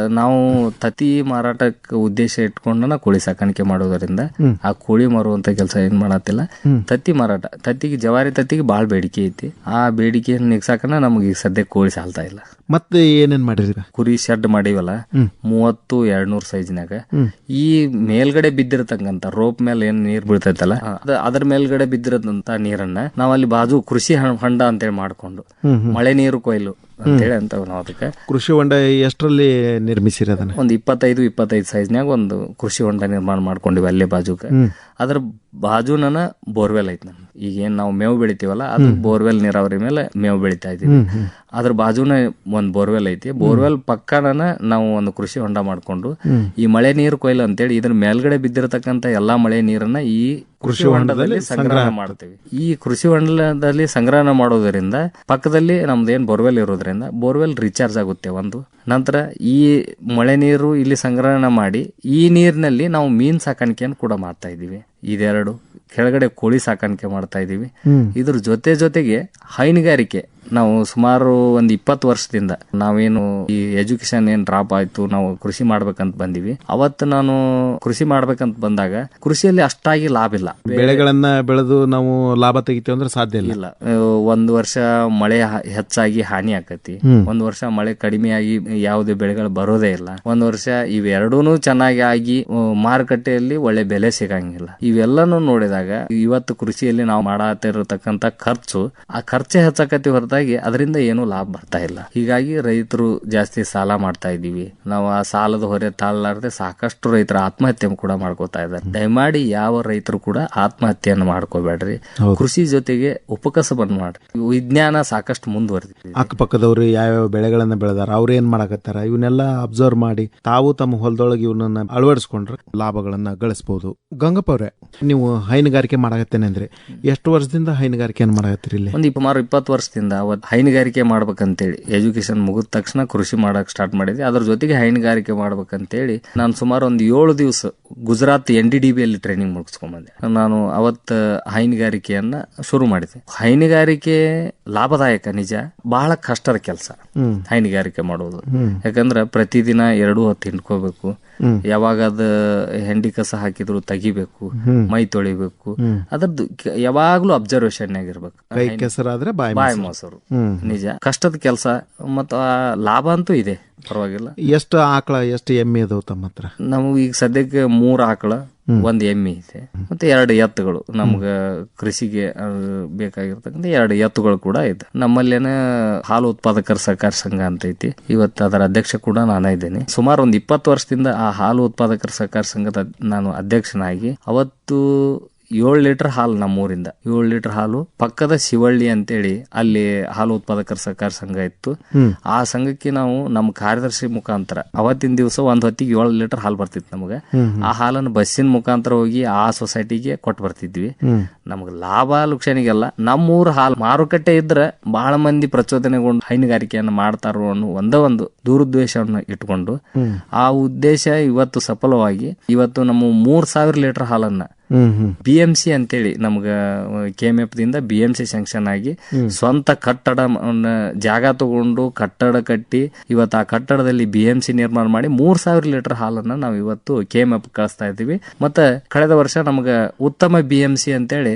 ನಾವು ತತಿ ಮಾರಾಟಕ್ಕೆ ಉದ್ದೇಶ ಇಟ್ಕೊಂಡನ ಕೋಳಿ ಸಾಕಾಣಿಕೆ ಮಾಡೋದರಿಂದ ಆ ಕೋಳಿ ಮಾರುವಂತ ಕೆಲಸ ಏನ್ ಮಾಡತ್ತಿಲ್ಲ ತತ್ತಿ ಮಾರಾಟ. ತತ್ತಿಗೆ ಜವಾರಿ ತತ್ತಿಗೆ ಬಾಳ್ ಬೇಡಿಕೆ ಐತಿ. ಆ ಬೇಡಿಕೆಯನ್ನು ನಿಗ್ಸಾಕನ ನಮಗೆ ಈಗ ಸದ್ಯ ಕೋಳಿ ಸಾಲ್ತಾ ಇಲ್ಲ. ಮತ್ತೆ ಏನೇನ್ ಮಾಡಿರಿ ಕುರಿ ಶೆಡ್ ಮಾಡಿವಲ್ಲ? ಮೂವತ್ತು ಎರಡ್ನೂರ್ ಸೈಜ್ನಾಗ ಈ ಮೇಲ್ಗಡೆ ಬಿದ್ದಿರತಕ್ಕಂತ ರೋಪ್ ಮೇಲೆ ಏನ್ ನೀರ್ ಬೀಳ್ತೈತಲ್ಲ ಅದ- ಅದ್ರ ಮೇಲ್ಗಡೆ ಬಿದ್ದಿರದಂತ ನೀರನ್ನ ನಾವಲ್ಲಿ ಅಲ್ಲಿ ಬಾಜು ಕೃಷಿ ಹೊಂಡ ಅಂತೇಳಿ ಮಾಡ್ಕೊಂಡು ಮಳೆ ನೀರು ಕೊಯ್ಲು. ಅಂತೇಳಿ ಅಂತವ್ ನಾವು ಅದಕ್ಕೆ. ಕೃಷಿ ಹೊಂಡ ಎಷ್ಟರಲ್ಲಿ ನಿರ್ಮಿಸಿರೋದನ್ನ ಒಂದು ಇಪ್ಪತ್ತೈದು ಇಪ್ಪತ್ತೈದು ಸೈಜ್ನಾಗ ಒಂದು ಕೃಷಿ ಹೊಂಡ ನಿರ್ಮಾಣ ಮಾಡ್ಕೊಂಡಿವಿ ಅಲ್ಲೇ ಬಾಜುಕ. ಅದ್ರ ಬಾಜುನನ ಬೋರ್ವೆಲ್ ಐತಿ ನಮ್ದು. ಈಗ ಏನ್ ನಾವು ಮೇವು ಬೆಳಿತೀವಲ್ಲ ಅದು ಬೋರ್ವೆಲ್ ನೀರಾವರಿ ಮೇಲೆ ಮೇವು ಬೆಳಿತಾ ಇದೀವಿ ಅದ್ರ ಬಾಜುನ ಒಂದ್ ಬೋರ್ವೆಲ್ ಐತಿ. ಬೋರ್ವೆಲ್ ಪಕ್ಕನ ನಾವು ಒಂದು ಕೃಷಿ ಹೊಂಡ ಮಾಡ್ಕೊಂಡು ಈ ಮಳೆ ನೀರು ಕೊಯ್ಲು ಅಂತೇಳಿ ಇದ್ರ ಮೇಲ್ಗಡೆ ಬಿದ್ದಿರತಕ್ಕಂತ ಎಲ್ಲಾ ಮಳೆ ನೀರನ್ನ ಈ ಕೃಷಿ ಹೊಂಡದಲ್ಲಿ ಸಂಗ್ರಹ ಮಾಡ್ತೀವಿ. ಈ ಕೃಷಿ ಹೊಂಡದಲ್ಲಿ ಸಂಗ್ರಹ ಮಾಡೋದರಿಂದ ಪಕ್ಕದಲ್ಲಿ ನಮ್ದು ಏನ್ ಬೋರ್ವೆಲ್ ಇರೋದ್ರಿಂದ ಬೋರ್ವೆಲ್ ರಿಚಾರ್ಜ್ ಆಗುತ್ತೆ ಒಂದು. ನಂತರ ಈ ಮಳೆ ನೀರು ಇಲ್ಲಿ ಸಂಗ್ರಹಣ ಮಾಡಿ ಈ ನೀರಿನಲ್ಲಿ ನಾವು ಮೀನ್ ಸಾಕಾಣಿಕೆಯನ್ನು ಕೂಡ ಮಾಡ್ತಾ ಇದೀವಿ ಇದೆರಡು. ಕೆಳಗಡೆ ಕೋಳಿ ಸಾಕಾಣಿಕೆ ಮಾಡ್ತಾ ಇದೀವಿ ಇದ್ರ ಜೊತೆ ಜೊತೆಗೆ ಹೈನುಗಾರಿಕೆ. ನಾವು ಸುಮಾರು ಒಂದ್ ಇಪ್ಪತ್ತು ವರ್ಷದಿಂದ ನಾವೇನು ಈ ಎಜುಕೇಶನ್ ಏನ್ ಡ್ರಾಪ್ ಆಯ್ತು ನಾವು ಕೃಷಿ ಮಾಡ್ಬೇಕಂತ ಬಂದಿವಿ. ಅವತ್ತು ನಾನು ಕೃಷಿ ಮಾಡ್ಬೇಕಂತ ಬಂದಾಗ ಕೃಷಿಯಲ್ಲಿ ಅಷ್ಟಾಗಿ ಲಾಭ ಇಲ್ಲ. ಬೆಳೆಗಳನ್ನ ಬೆಳೆದು ನಾವು ಲಾಭ ತೆಗಿತೀವಿ ಅಂದ್ರೆ ಸಾಧ್ಯ ಇಲ್ಲ. ಒಂದ್ ವರ್ಷ ಮಳೆ ಹೆಚ್ಚಾಗಿ ಹಾನಿ ಆಕತಿ. ಒಂದ್ ವರ್ಷ ಮಳೆ ಕಡಿಮೆಯಾಗಿ ಯಾವುದೇ ಬೆಳೆಗಳು ಬರೋದೇ ಇಲ್ಲ. ಒಂದ್ ವರ್ಷ ಇವೆರಡೂನು ಚೆನ್ನಾಗಿ ಆಗಿ ಮಾರುಕಟ್ಟೆಯಲ್ಲಿ ಒಳ್ಳೆ ಬೆಲೆ ಸಿಗಂಗಿಲ್ಲ. ಇವೆಲ್ಲನೂ ನೋಡಿದಾಗ ಇವತ್ತು ಕೃಷಿಯಲ್ಲಿ ನಾವು ಮಾಡತ್ತಿರತಕ್ಕಂತ ಖರ್ಚು ಆ ಖರ್ಚೆ ಹೆಚ್ಚಾಕತಿ ಹೊರತಾಗಿ ಅದರಿಂದ ಏನು ಲಾಭ ಬರ್ತಾ ಇಲ್ಲ. ಹೀಗಾಗಿ ರೈತರು ಜಾಸ್ತಿ ಸಾಲ ಮಾಡ್ತಾ ಇದ್ದೀವಿ. ನಾವು ಆ ಸಾಲದ ಹೊರೆ ತಾಳಲಾರದೆ ಸಾಕಷ್ಟು ರೈತರ ಆತ್ಮಹತ್ಯೆ ಕೂಡ ಮಾಡ್ಕೋತಾ ಇದ್ದಾರೆ. ದಯಮಾಡಿ ಯಾವ ರೈತರು ಕೂಡ ಆತ್ಮಹತ್ಯೆಯನ್ನು ಮಾಡ್ಕೋಬೇಡ್ರಿ. ಕೃಷಿ ಜೊತೆಗೆ ಉಪಕಸಬನ್ನು ಮಾಡ್ರಿ. ವಿಜ್ಞಾನ ಸಾಕಷ್ಟು ಮುಂದುವರೆದಿದೆ. ಅಕ್ಕಪಕ್ಕದವ್ರು ಯಾವ್ಯಾವ ಬೆಳೆಗಳನ್ನ ಬೆಳೆದಾರ ಅವ್ರು ಏನ್ ಮಾಡಕತ್ತಾರ ಇವನ್ನೆಲ್ಲ ಅಬ್ಸರ್ವ್ ಮಾಡಿ ತಾವು ತಮ್ಮ ಹೊಲದೊಳಗೆ ಇವನನ್ನ ಅಳವಡಿಸ್ಕೊಂಡ್ರೆ ಲಾಭಗಳನ್ನ ಗಳಿಸಬಹುದು ಗಂಗಪ್ಪ ಅವ್ರೆ ನೀವು ಹೈನುಗಾರಿಕೆ ಮಾಡಕತ್ತೇನೆ ಅಂದ್ರೆ ಎಷ್ಟು ವರ್ಷದಿಂದ ಹೈನುಗಾರಿಕೆಯನ್ನು ಮಾಡಕತ್ತೀರಿ ಇಲ್ಲಿ? ಒಂದು ಸುಮಾರು ಇಪ್ಪತ್ತು ವರ್ಷದಿಂದ ಅವತ್ತು ಹೈನುಗಾರಿಕೆ ಮಾಡ್ಬೇಕಂತೇಳಿ ಎಜುಕೇಶನ್ ಮುಗಿದ ತಕ್ಷಣ ಕೃಷಿ ಮಾಡಕ್ ಸ್ಟಾರ್ಟ್ ಮಾಡಿದ್ವಿ. ಅದ್ರ ಜೊತೆಗೆ ಹೈನುಗಾರಿಕೆ ಮಾಡ್ಬೇಕಂತೇಳಿ ನಾನು ಸುಮಾರು ಒಂದು ಏಳು ದಿವಸ Gujarat N D D B ಅಲ್ಲಿ ಟ್ರೈನಿಂಗ್ ಮುಗಿಸ್ಕೊಂಡ್ಬಂದೆ ನಾನು ಅವತ್ತ ಹೈನುಗಾರಿಕೆಯನ್ನ ಶುರು ಮಾಡಿದೆ. ಹೈನುಗಾರಿಕೆ ಲಾಭದಾಯಕ ನಿಜ. ಬಹಳ ಕಷ್ಟದ ಕೆಲಸ ಹೈನುಗಾರಿಕೆ ಮಾಡೋದು. ಯಾಕಂದ್ರೆ ಪ್ರತಿದಿನ ಎರಡು ಹೊತ್ತು ಹಿಂಡ್ಕೋಬೇಕು. ಯಾವಾಗ ಅದ ಹೆಂಡಿ ಕಸ ಹಾಕಿದ್ರು ತೆಗಿಬೇಕು ಮೈ ತೊಳಿಬೇಕು. ಅದ್ರದ್ದು ಯಾವಾಗ್ಲೂ ಅಬ್ಸರ್ವೇಷನ್ ಆಗಿರ್ಬೇಕು. ಬಾಯಿ ಬಾಯಿ ಮೊಸರು ನಿಜ. ಕಷ್ಟದ ಕೆಲಸ ಮತ್ತು ಆ ಲಾಭ ಅಂತೂ ಇದೆ. ಪರವಾಗಿಲ್ಲ. ಎಷ್ಟು ಆಕಳ ಎಷ್ಟು ಎಮ್ಮೆ ಅದಾವ ತಮ್ಮ ಹತ್ರ? ನಾವು ಈಗ ಸದ್ಯಕ್ಕೆ ಮೂರ್ ಆಕಳ ಒಂದು ಎಮ್ಮೆ ಇದೆ ಮತ್ತೆ ಎರಡು ಎತ್ತುಗಳು. ನಮ್ಗ ಕೃಷಿಗೆ ಬೇಕಾಗಿರ್ತಕ್ಕಂಥ ಎರಡು ಎತ್ತುಗಳು ಕೂಡ ಇದೆ ನಮ್ಮಲ್ಲೇನ ಹಾಲು ಉತ್ಪಾದಕರ ಸಹಕಾರ ಸಂಘ ಅಂತ ಐತಿ. ಇವತ್ತು ಅದರ ಅಧ್ಯಕ್ಷ ಕೂಡ ನಾನೇ ಇದ್ದೇನೆ. ಸುಮಾರು ಒಂದ್ ಇಪ್ಪತ್ತು ವರ್ಷದಿಂದ ಆ ಹಾಲು ಉತ್ಪಾದಕರ ಸಹಕಾರ ಸಂಘದ ನಾನು ಅಧ್ಯಕ್ಷನಾಗಿ ಅವತ್ತು ಏಳು ಲೀಟರ್ ಹಾಲು ನಮ್ಮೂರಿಂದ. ಏಳು ಲೀಟರ್ ಹಾಲು ಪಕ್ಕದ ಶಿವಳ್ಳಿ ಅಂತೇಳಿ ಅಲ್ಲಿ ಹಾಲು ಉತ್ಪಾದಕರ ಸಹಕಾರ ಸಂಘ ಇತ್ತು. ಆ ಸಂಘಕ್ಕೆ ನಾವು ನಮ್ಮ ಕಾರ್ಯದರ್ಶಿ ಮುಖಾಂತರ ಅವತ್ತಿನ ದಿವಸ ಒಂದ್ ಹೊತ್ತಿಗೆ ಏಳು ಲೀಟರ್ ಹಾಲು ಬರ್ತಿತ್ತು ನಮಗೆ. ಆ ಹಾಲನ್ನು ಬಸ್ಸಿನ ಮುಖಾಂತರ ಹೋಗಿ ಆ ಸೊಸೈಟಿಗೆ ಕೊಟ್ಟು ಬರ್ತಿದ್ವಿ. ನಮಗೆ ಲಾಭ ಲುಕ್ಷಣಿಗೆಲ್ಲ ನಮ್ಮೂರ ಹಾಲು ಮಾರುಕಟ್ಟೆ ಇದ್ರೆ ಬಹಳ ಮಂದಿ ಪ್ರಚೋದನೆಗೊಂಡು ಹೈನುಗಾರಿಕೆಯನ್ನು ಮಾಡ್ತಾರೋ ಅನ್ನೋ ಒಂದೇ ಒಂದು ದುರುದ್ದೇಶವನ್ನು ಇಟ್ಕೊಂಡು ಆ ಉದ್ದೇಶ ಇವತ್ತು ಸಫಲವಾಗಿ ಇವತ್ತು ನಮ್ಮ ಮೂರ್ ಸಾವಿರ ಲೀಟರ್ ಹಾಲನ್ನ ಬಿ ಎಂ ಸಿ ಅಂತೇಳಿ ನಮ್ಗ ಕೆ ಎಂ ಎಫ್ ದಿಂದ ಬಿ ಎಂ ಸಿ ಸ್ಯಾಂಕ್ಷನ್ ಆಗಿ ಸ್ವಂತ ಕಟ್ಟಡ ಜಾಗ ತಗೊಂಡು ಕಟ್ಟಡ ಕಟ್ಟಿ ಇವತ್ತು ಆ ಕಟ್ಟಡದಲ್ಲಿ ಬಿ ಎಂ ಸಿ ನಿರ್ಮಾಣ ಮಾಡಿ ಮೂರ್ ಸಾವಿರ ಲೀಟರ್ ಹಾಲನ್ನ ನಾವು ಇವತ್ತು ಕೆ ಎಂ ಎಫ್ ಕಳಿಸ್ತಾ ಇದ್ದೀವಿ. ಮತ್ತೆ ಕಳೆದ ವರ್ಷ ನಮ್ಗ ಉತ್ತಮ ಬಿ ಎಂ ಸಿ ಅಂತೇಳಿ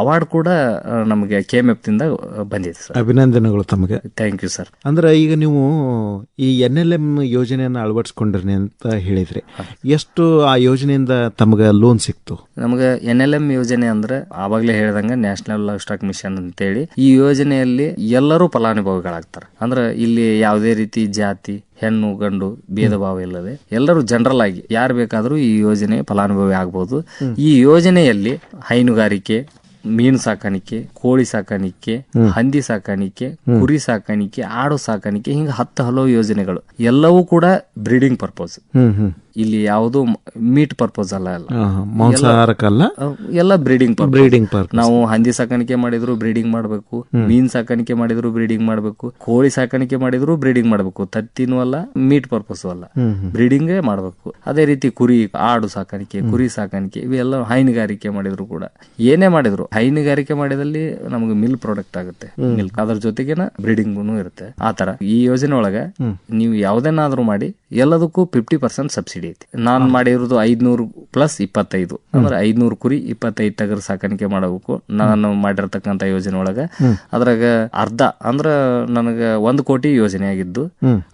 ಅವಾರ್ಡ್ ಕೂಡ ನಮಗೆ ಕೆ ಎಂ ಎಫ್ದಿಂದ ಬಂದಿದೆ ಸರ್. ಅಭಿನಂದನೆಗಳು ತಮಗೆ. ಥ್ಯಾಂಕ್ ಯು ಸರ್ ಅಂದ್ರೆ ಈಗ ನೀವು ಈ ಎನ್ ಎಲ್ ಎಂ ಯೋಜನೆಯನ್ನು ಅಳವಡಿಸ್ಕೊಂಡ್ರಿ ಅಂತ ಹೇಳಿದ್ರಿ. ಎಷ್ಟು ಆ ಯೋಜನೆಯಿಂದ ತಮಗೆ ಲೋನ್ ಸಿಕ್ತು? ನಮಗೆ ಎನ್ ಎಲ್ ಎಂ ಯೋಜನೆ ಅಂದ್ರೆ ಆವಾಗಲೇ ಹೇಳ್ದಂಗೆ ನ್ಯಾಷನಲ್ ಲೈಫ್ ಸ್ಟಾಕ್ ಮಿಷನ್ ಅಂತೇಳಿ ಈ ಯೋಜನೆಯಲ್ಲಿ ಎಲ್ಲರೂ ಫಲಾನುಭವಿಗಳಾಗ್ತಾರೆ. ಅಂದ್ರೆ ಇಲ್ಲಿ ಯಾವುದೇ ರೀತಿ ಜಾತಿ ಹೆಣ್ಣು ಗಂಡು ಭೇದ ಭಾವ ಇಲ್ಲದೆ ಎಲ್ಲರೂ ಜನರಲ್ ಆಗಿ ಯಾರು ಬೇಕಾದರೂ ಈ ಯೋಜನೆ ಫಲಾನುಭವಿ ಆಗ್ಬೋದು. ಈ ಯೋಜನೆಯಲ್ಲಿ ಹೈನುಗಾರಿಕೆ ಮೀನು ಸಾಕಾಣಿಕೆ ಕೋಳಿ ಸಾಕಾಣಿಕೆ ಹಂದಿ ಸಾಕಾಣಿಕೆ ಕುರಿ ಸಾಕಾಣಿಕೆ ಆಡು ಸಾಕಾಣಿಕೆ ಹಿಂಗ ಹತ್ತು ಹಲವು ಯೋಜನೆಗಳು. ಎಲ್ಲವೂ ಕೂಡ ಬ್ರೀಡಿಂಗ್ ಪರ್ಪಸ್ ಇಲ್ಲಿ ಯಾವುದು ಮೀಟ್ ಪರ್ಪಸ್ ಅಲ್ಲ ಮಾಂಸಾಹಾರಕ್ಕಲ್ಲ ಎಲ್ಲ ಬ್ರೀಡಿಂಗ್ ಬ್ರೀಡಿಂಗ್ ನಾವು ಹಂದಿ ಸಾಕಾಣಿಕೆ ಮಾಡಿದ್ರು ಬ್ರೀಡಿಂಗ್ ಮಾಡಬೇಕು ಮೀನ್ ಸಾಕಾಣಿಕೆ ಮಾಡಿದ್ರು ಬ್ರೀಡಿಂಗ್ ಮಾಡಬೇಕು ಕೋಳಿ ಸಾಕಾಣಿಕೆ ಮಾಡಿದ್ರು ಬ್ರೀಡಿಂಗ್ ಮಾಡಬೇಕು. ತತ್ತಿನೂ ಅಲ್ಲ ಮೀಟ್ ಪರ್ಪಸ್ ಅಲ್ಲ. ಬ್ರೀಡಿಂಗ್ ಮಾಡಬೇಕು. ಅದೇ ರೀತಿ ಕುರಿ ಆಡು ಸಾಕಾಣಿಕೆ ಕುರಿ ಸಾಕಾಣಿಕೆ ಇವೆಲ್ಲ ಹೈನುಗಾರಿಕೆ ಮಾಡಿದ್ರು ಕೂಡ. ಏನೇ ಮಾಡಿದ್ರು ಹೈನುಗಾರಿಕೆ ಮಾಡಿದಲ್ಲಿ ನಮಗೆ ಮಿಲ್ ಪ್ರಾಡಕ್ಟ್ ಆಗುತ್ತೆ. ಮಿಲ್ಕ್ ಅದ್ರ ಜೊತೆಗೇನ ಬ್ರೀಡಿಂಗ್ ಇರುತ್ತೆ. ಆತರ ಈ ಯೋಜನೆ ಒಳಗ ನೀವು ಯಾವ್ದನ್ನಾದ್ರೂ ಮಾಡಿ ಎಲ್ಲದಕ್ಕೂ ಫಿಫ್ಟಿ ಪರ್ಸೆಂಟ್ ಸಬ್ಸಿಡಿ ಐತಿ. ನಾನು ಮಾಡಿರೋದು ಐದ್ನೂರು ಪ್ಲಸ್ ಇಪ್ಪತ್ತೈದು. ಅಂದ್ರೆ ಐದ್ನೂರು ಕುರಿ ಇಪ್ಪತ್ತೈದು ಟಗರ್ ಸಾಕಾಣಿಕೆ ಮಾಡಬೇಕು ನಾನು ಮಾಡಿರ್ತಕ್ಕಂತ ಯೋಜನೆ ಒಳಗ ಅದ್ರಾಗ ಅರ್ಧ ಅಂದ್ರ ನನಗ ಒಂದ್ ಕೋಟಿ ಯೋಜನೆ ಆಗಿದ್ದು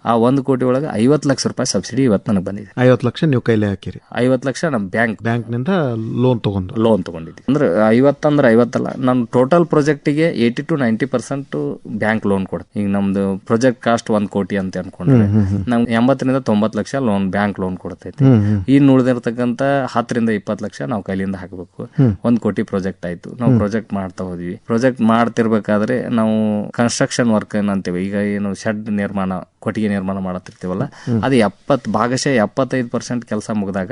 ಆ ಒಂದ್ ಕೋಟಿ ಒಳಗ ಐವತ್ ಲಕ್ಷ ರೂಪಾಯಿ ಸಬ್ಸಿಡಿ ಇವತ್ತು ನನಗೆ ಬಂದಿದೆ. ಐವತ್ತು ಲಕ್ಷ ನೀವು ಕೈಲಿ ಹಾಕಿರಿ. ಐವತ್ ಲಕ್ಷ ನಮ್ಮ ಬ್ಯಾಂಕ್ ಬ್ಯಾಂಕ್ನಿಂದ ಲೋನ್ ತಗೊಂಡು. ಲೋನ್ ತಗೊಂಡಿದ್ದೆ ಅಂದ್ರೆ ಐವತ್ತಂದ್ರೆ ಐವತ್ತಲ್ಲ ನಾನು total ಪ್ರಾಜೆಕ್ಟಿಗೆ eighty to ninety percent bank loan ಕೊಡ್ತೀನಿ ಈಗ ನಮ್ದು ಪ್ರಾಜೆಕ್ಟ್ ಕಾಸ್ಟ್ ಒಂದ್ ಕೋಟಿ ಅಂತ ಅನ್ಕೊಂಡ್ರೆ ನಮ್ಗೆ ಎಂಬತ್ತರಿಂದ ತೊಂಬತ್ತು ಲಕ್ಷ ಲೋನ್ ಬ್ಯಾಂಕ್ ಲೋನ್ ಕೊಡ್ತೈತಿ. ಇನ್ನು ಉಳಿದಿರ್ತಕ್ಕಂತ ಹತ್ತರಿಂದ ಇಪ್ಪತ್ತು ಲಕ್ಷ ನಾವು ಕೈಲಿಂದ ಹಾಕಬೇಕು. ಒಂದ್ ಕೋಟಿ ಪ್ರಾಜೆಕ್ಟ್ ಆಯ್ತು. ನಾವು ಪ್ರಾಜೆಕ್ಟ್ ಮಾಡ್ತಾ ಹೋದ್ವಿ. ಪ್ರಾಜೆಕ್ಟ್ ಮಾಡ್ತಿರ್ಬೇಕಾದ್ರೆ ನಾವು ಕನ್ಸ್ಟ್ರಕ್ಷನ್ ವರ್ಕ್ ಏನಂತೀವಿ. ಈಗ ಏನು ಶೆಡ್ ನಿರ್ಮಾಣ ಕೊಟ್ಟಿಗೆ ನಿರ್ಮಾಣ ಮಾಡತಿರ್ತೀವಲ್ಲ ಅದು ಎಪ್ಪತ್ ಭಾಗಶಃ ಎಪ್ಪತ್ತೈದು ಪರ್ಸೆಂಟ್ ಕೆಲಸ ಮುಗಿದಾಗ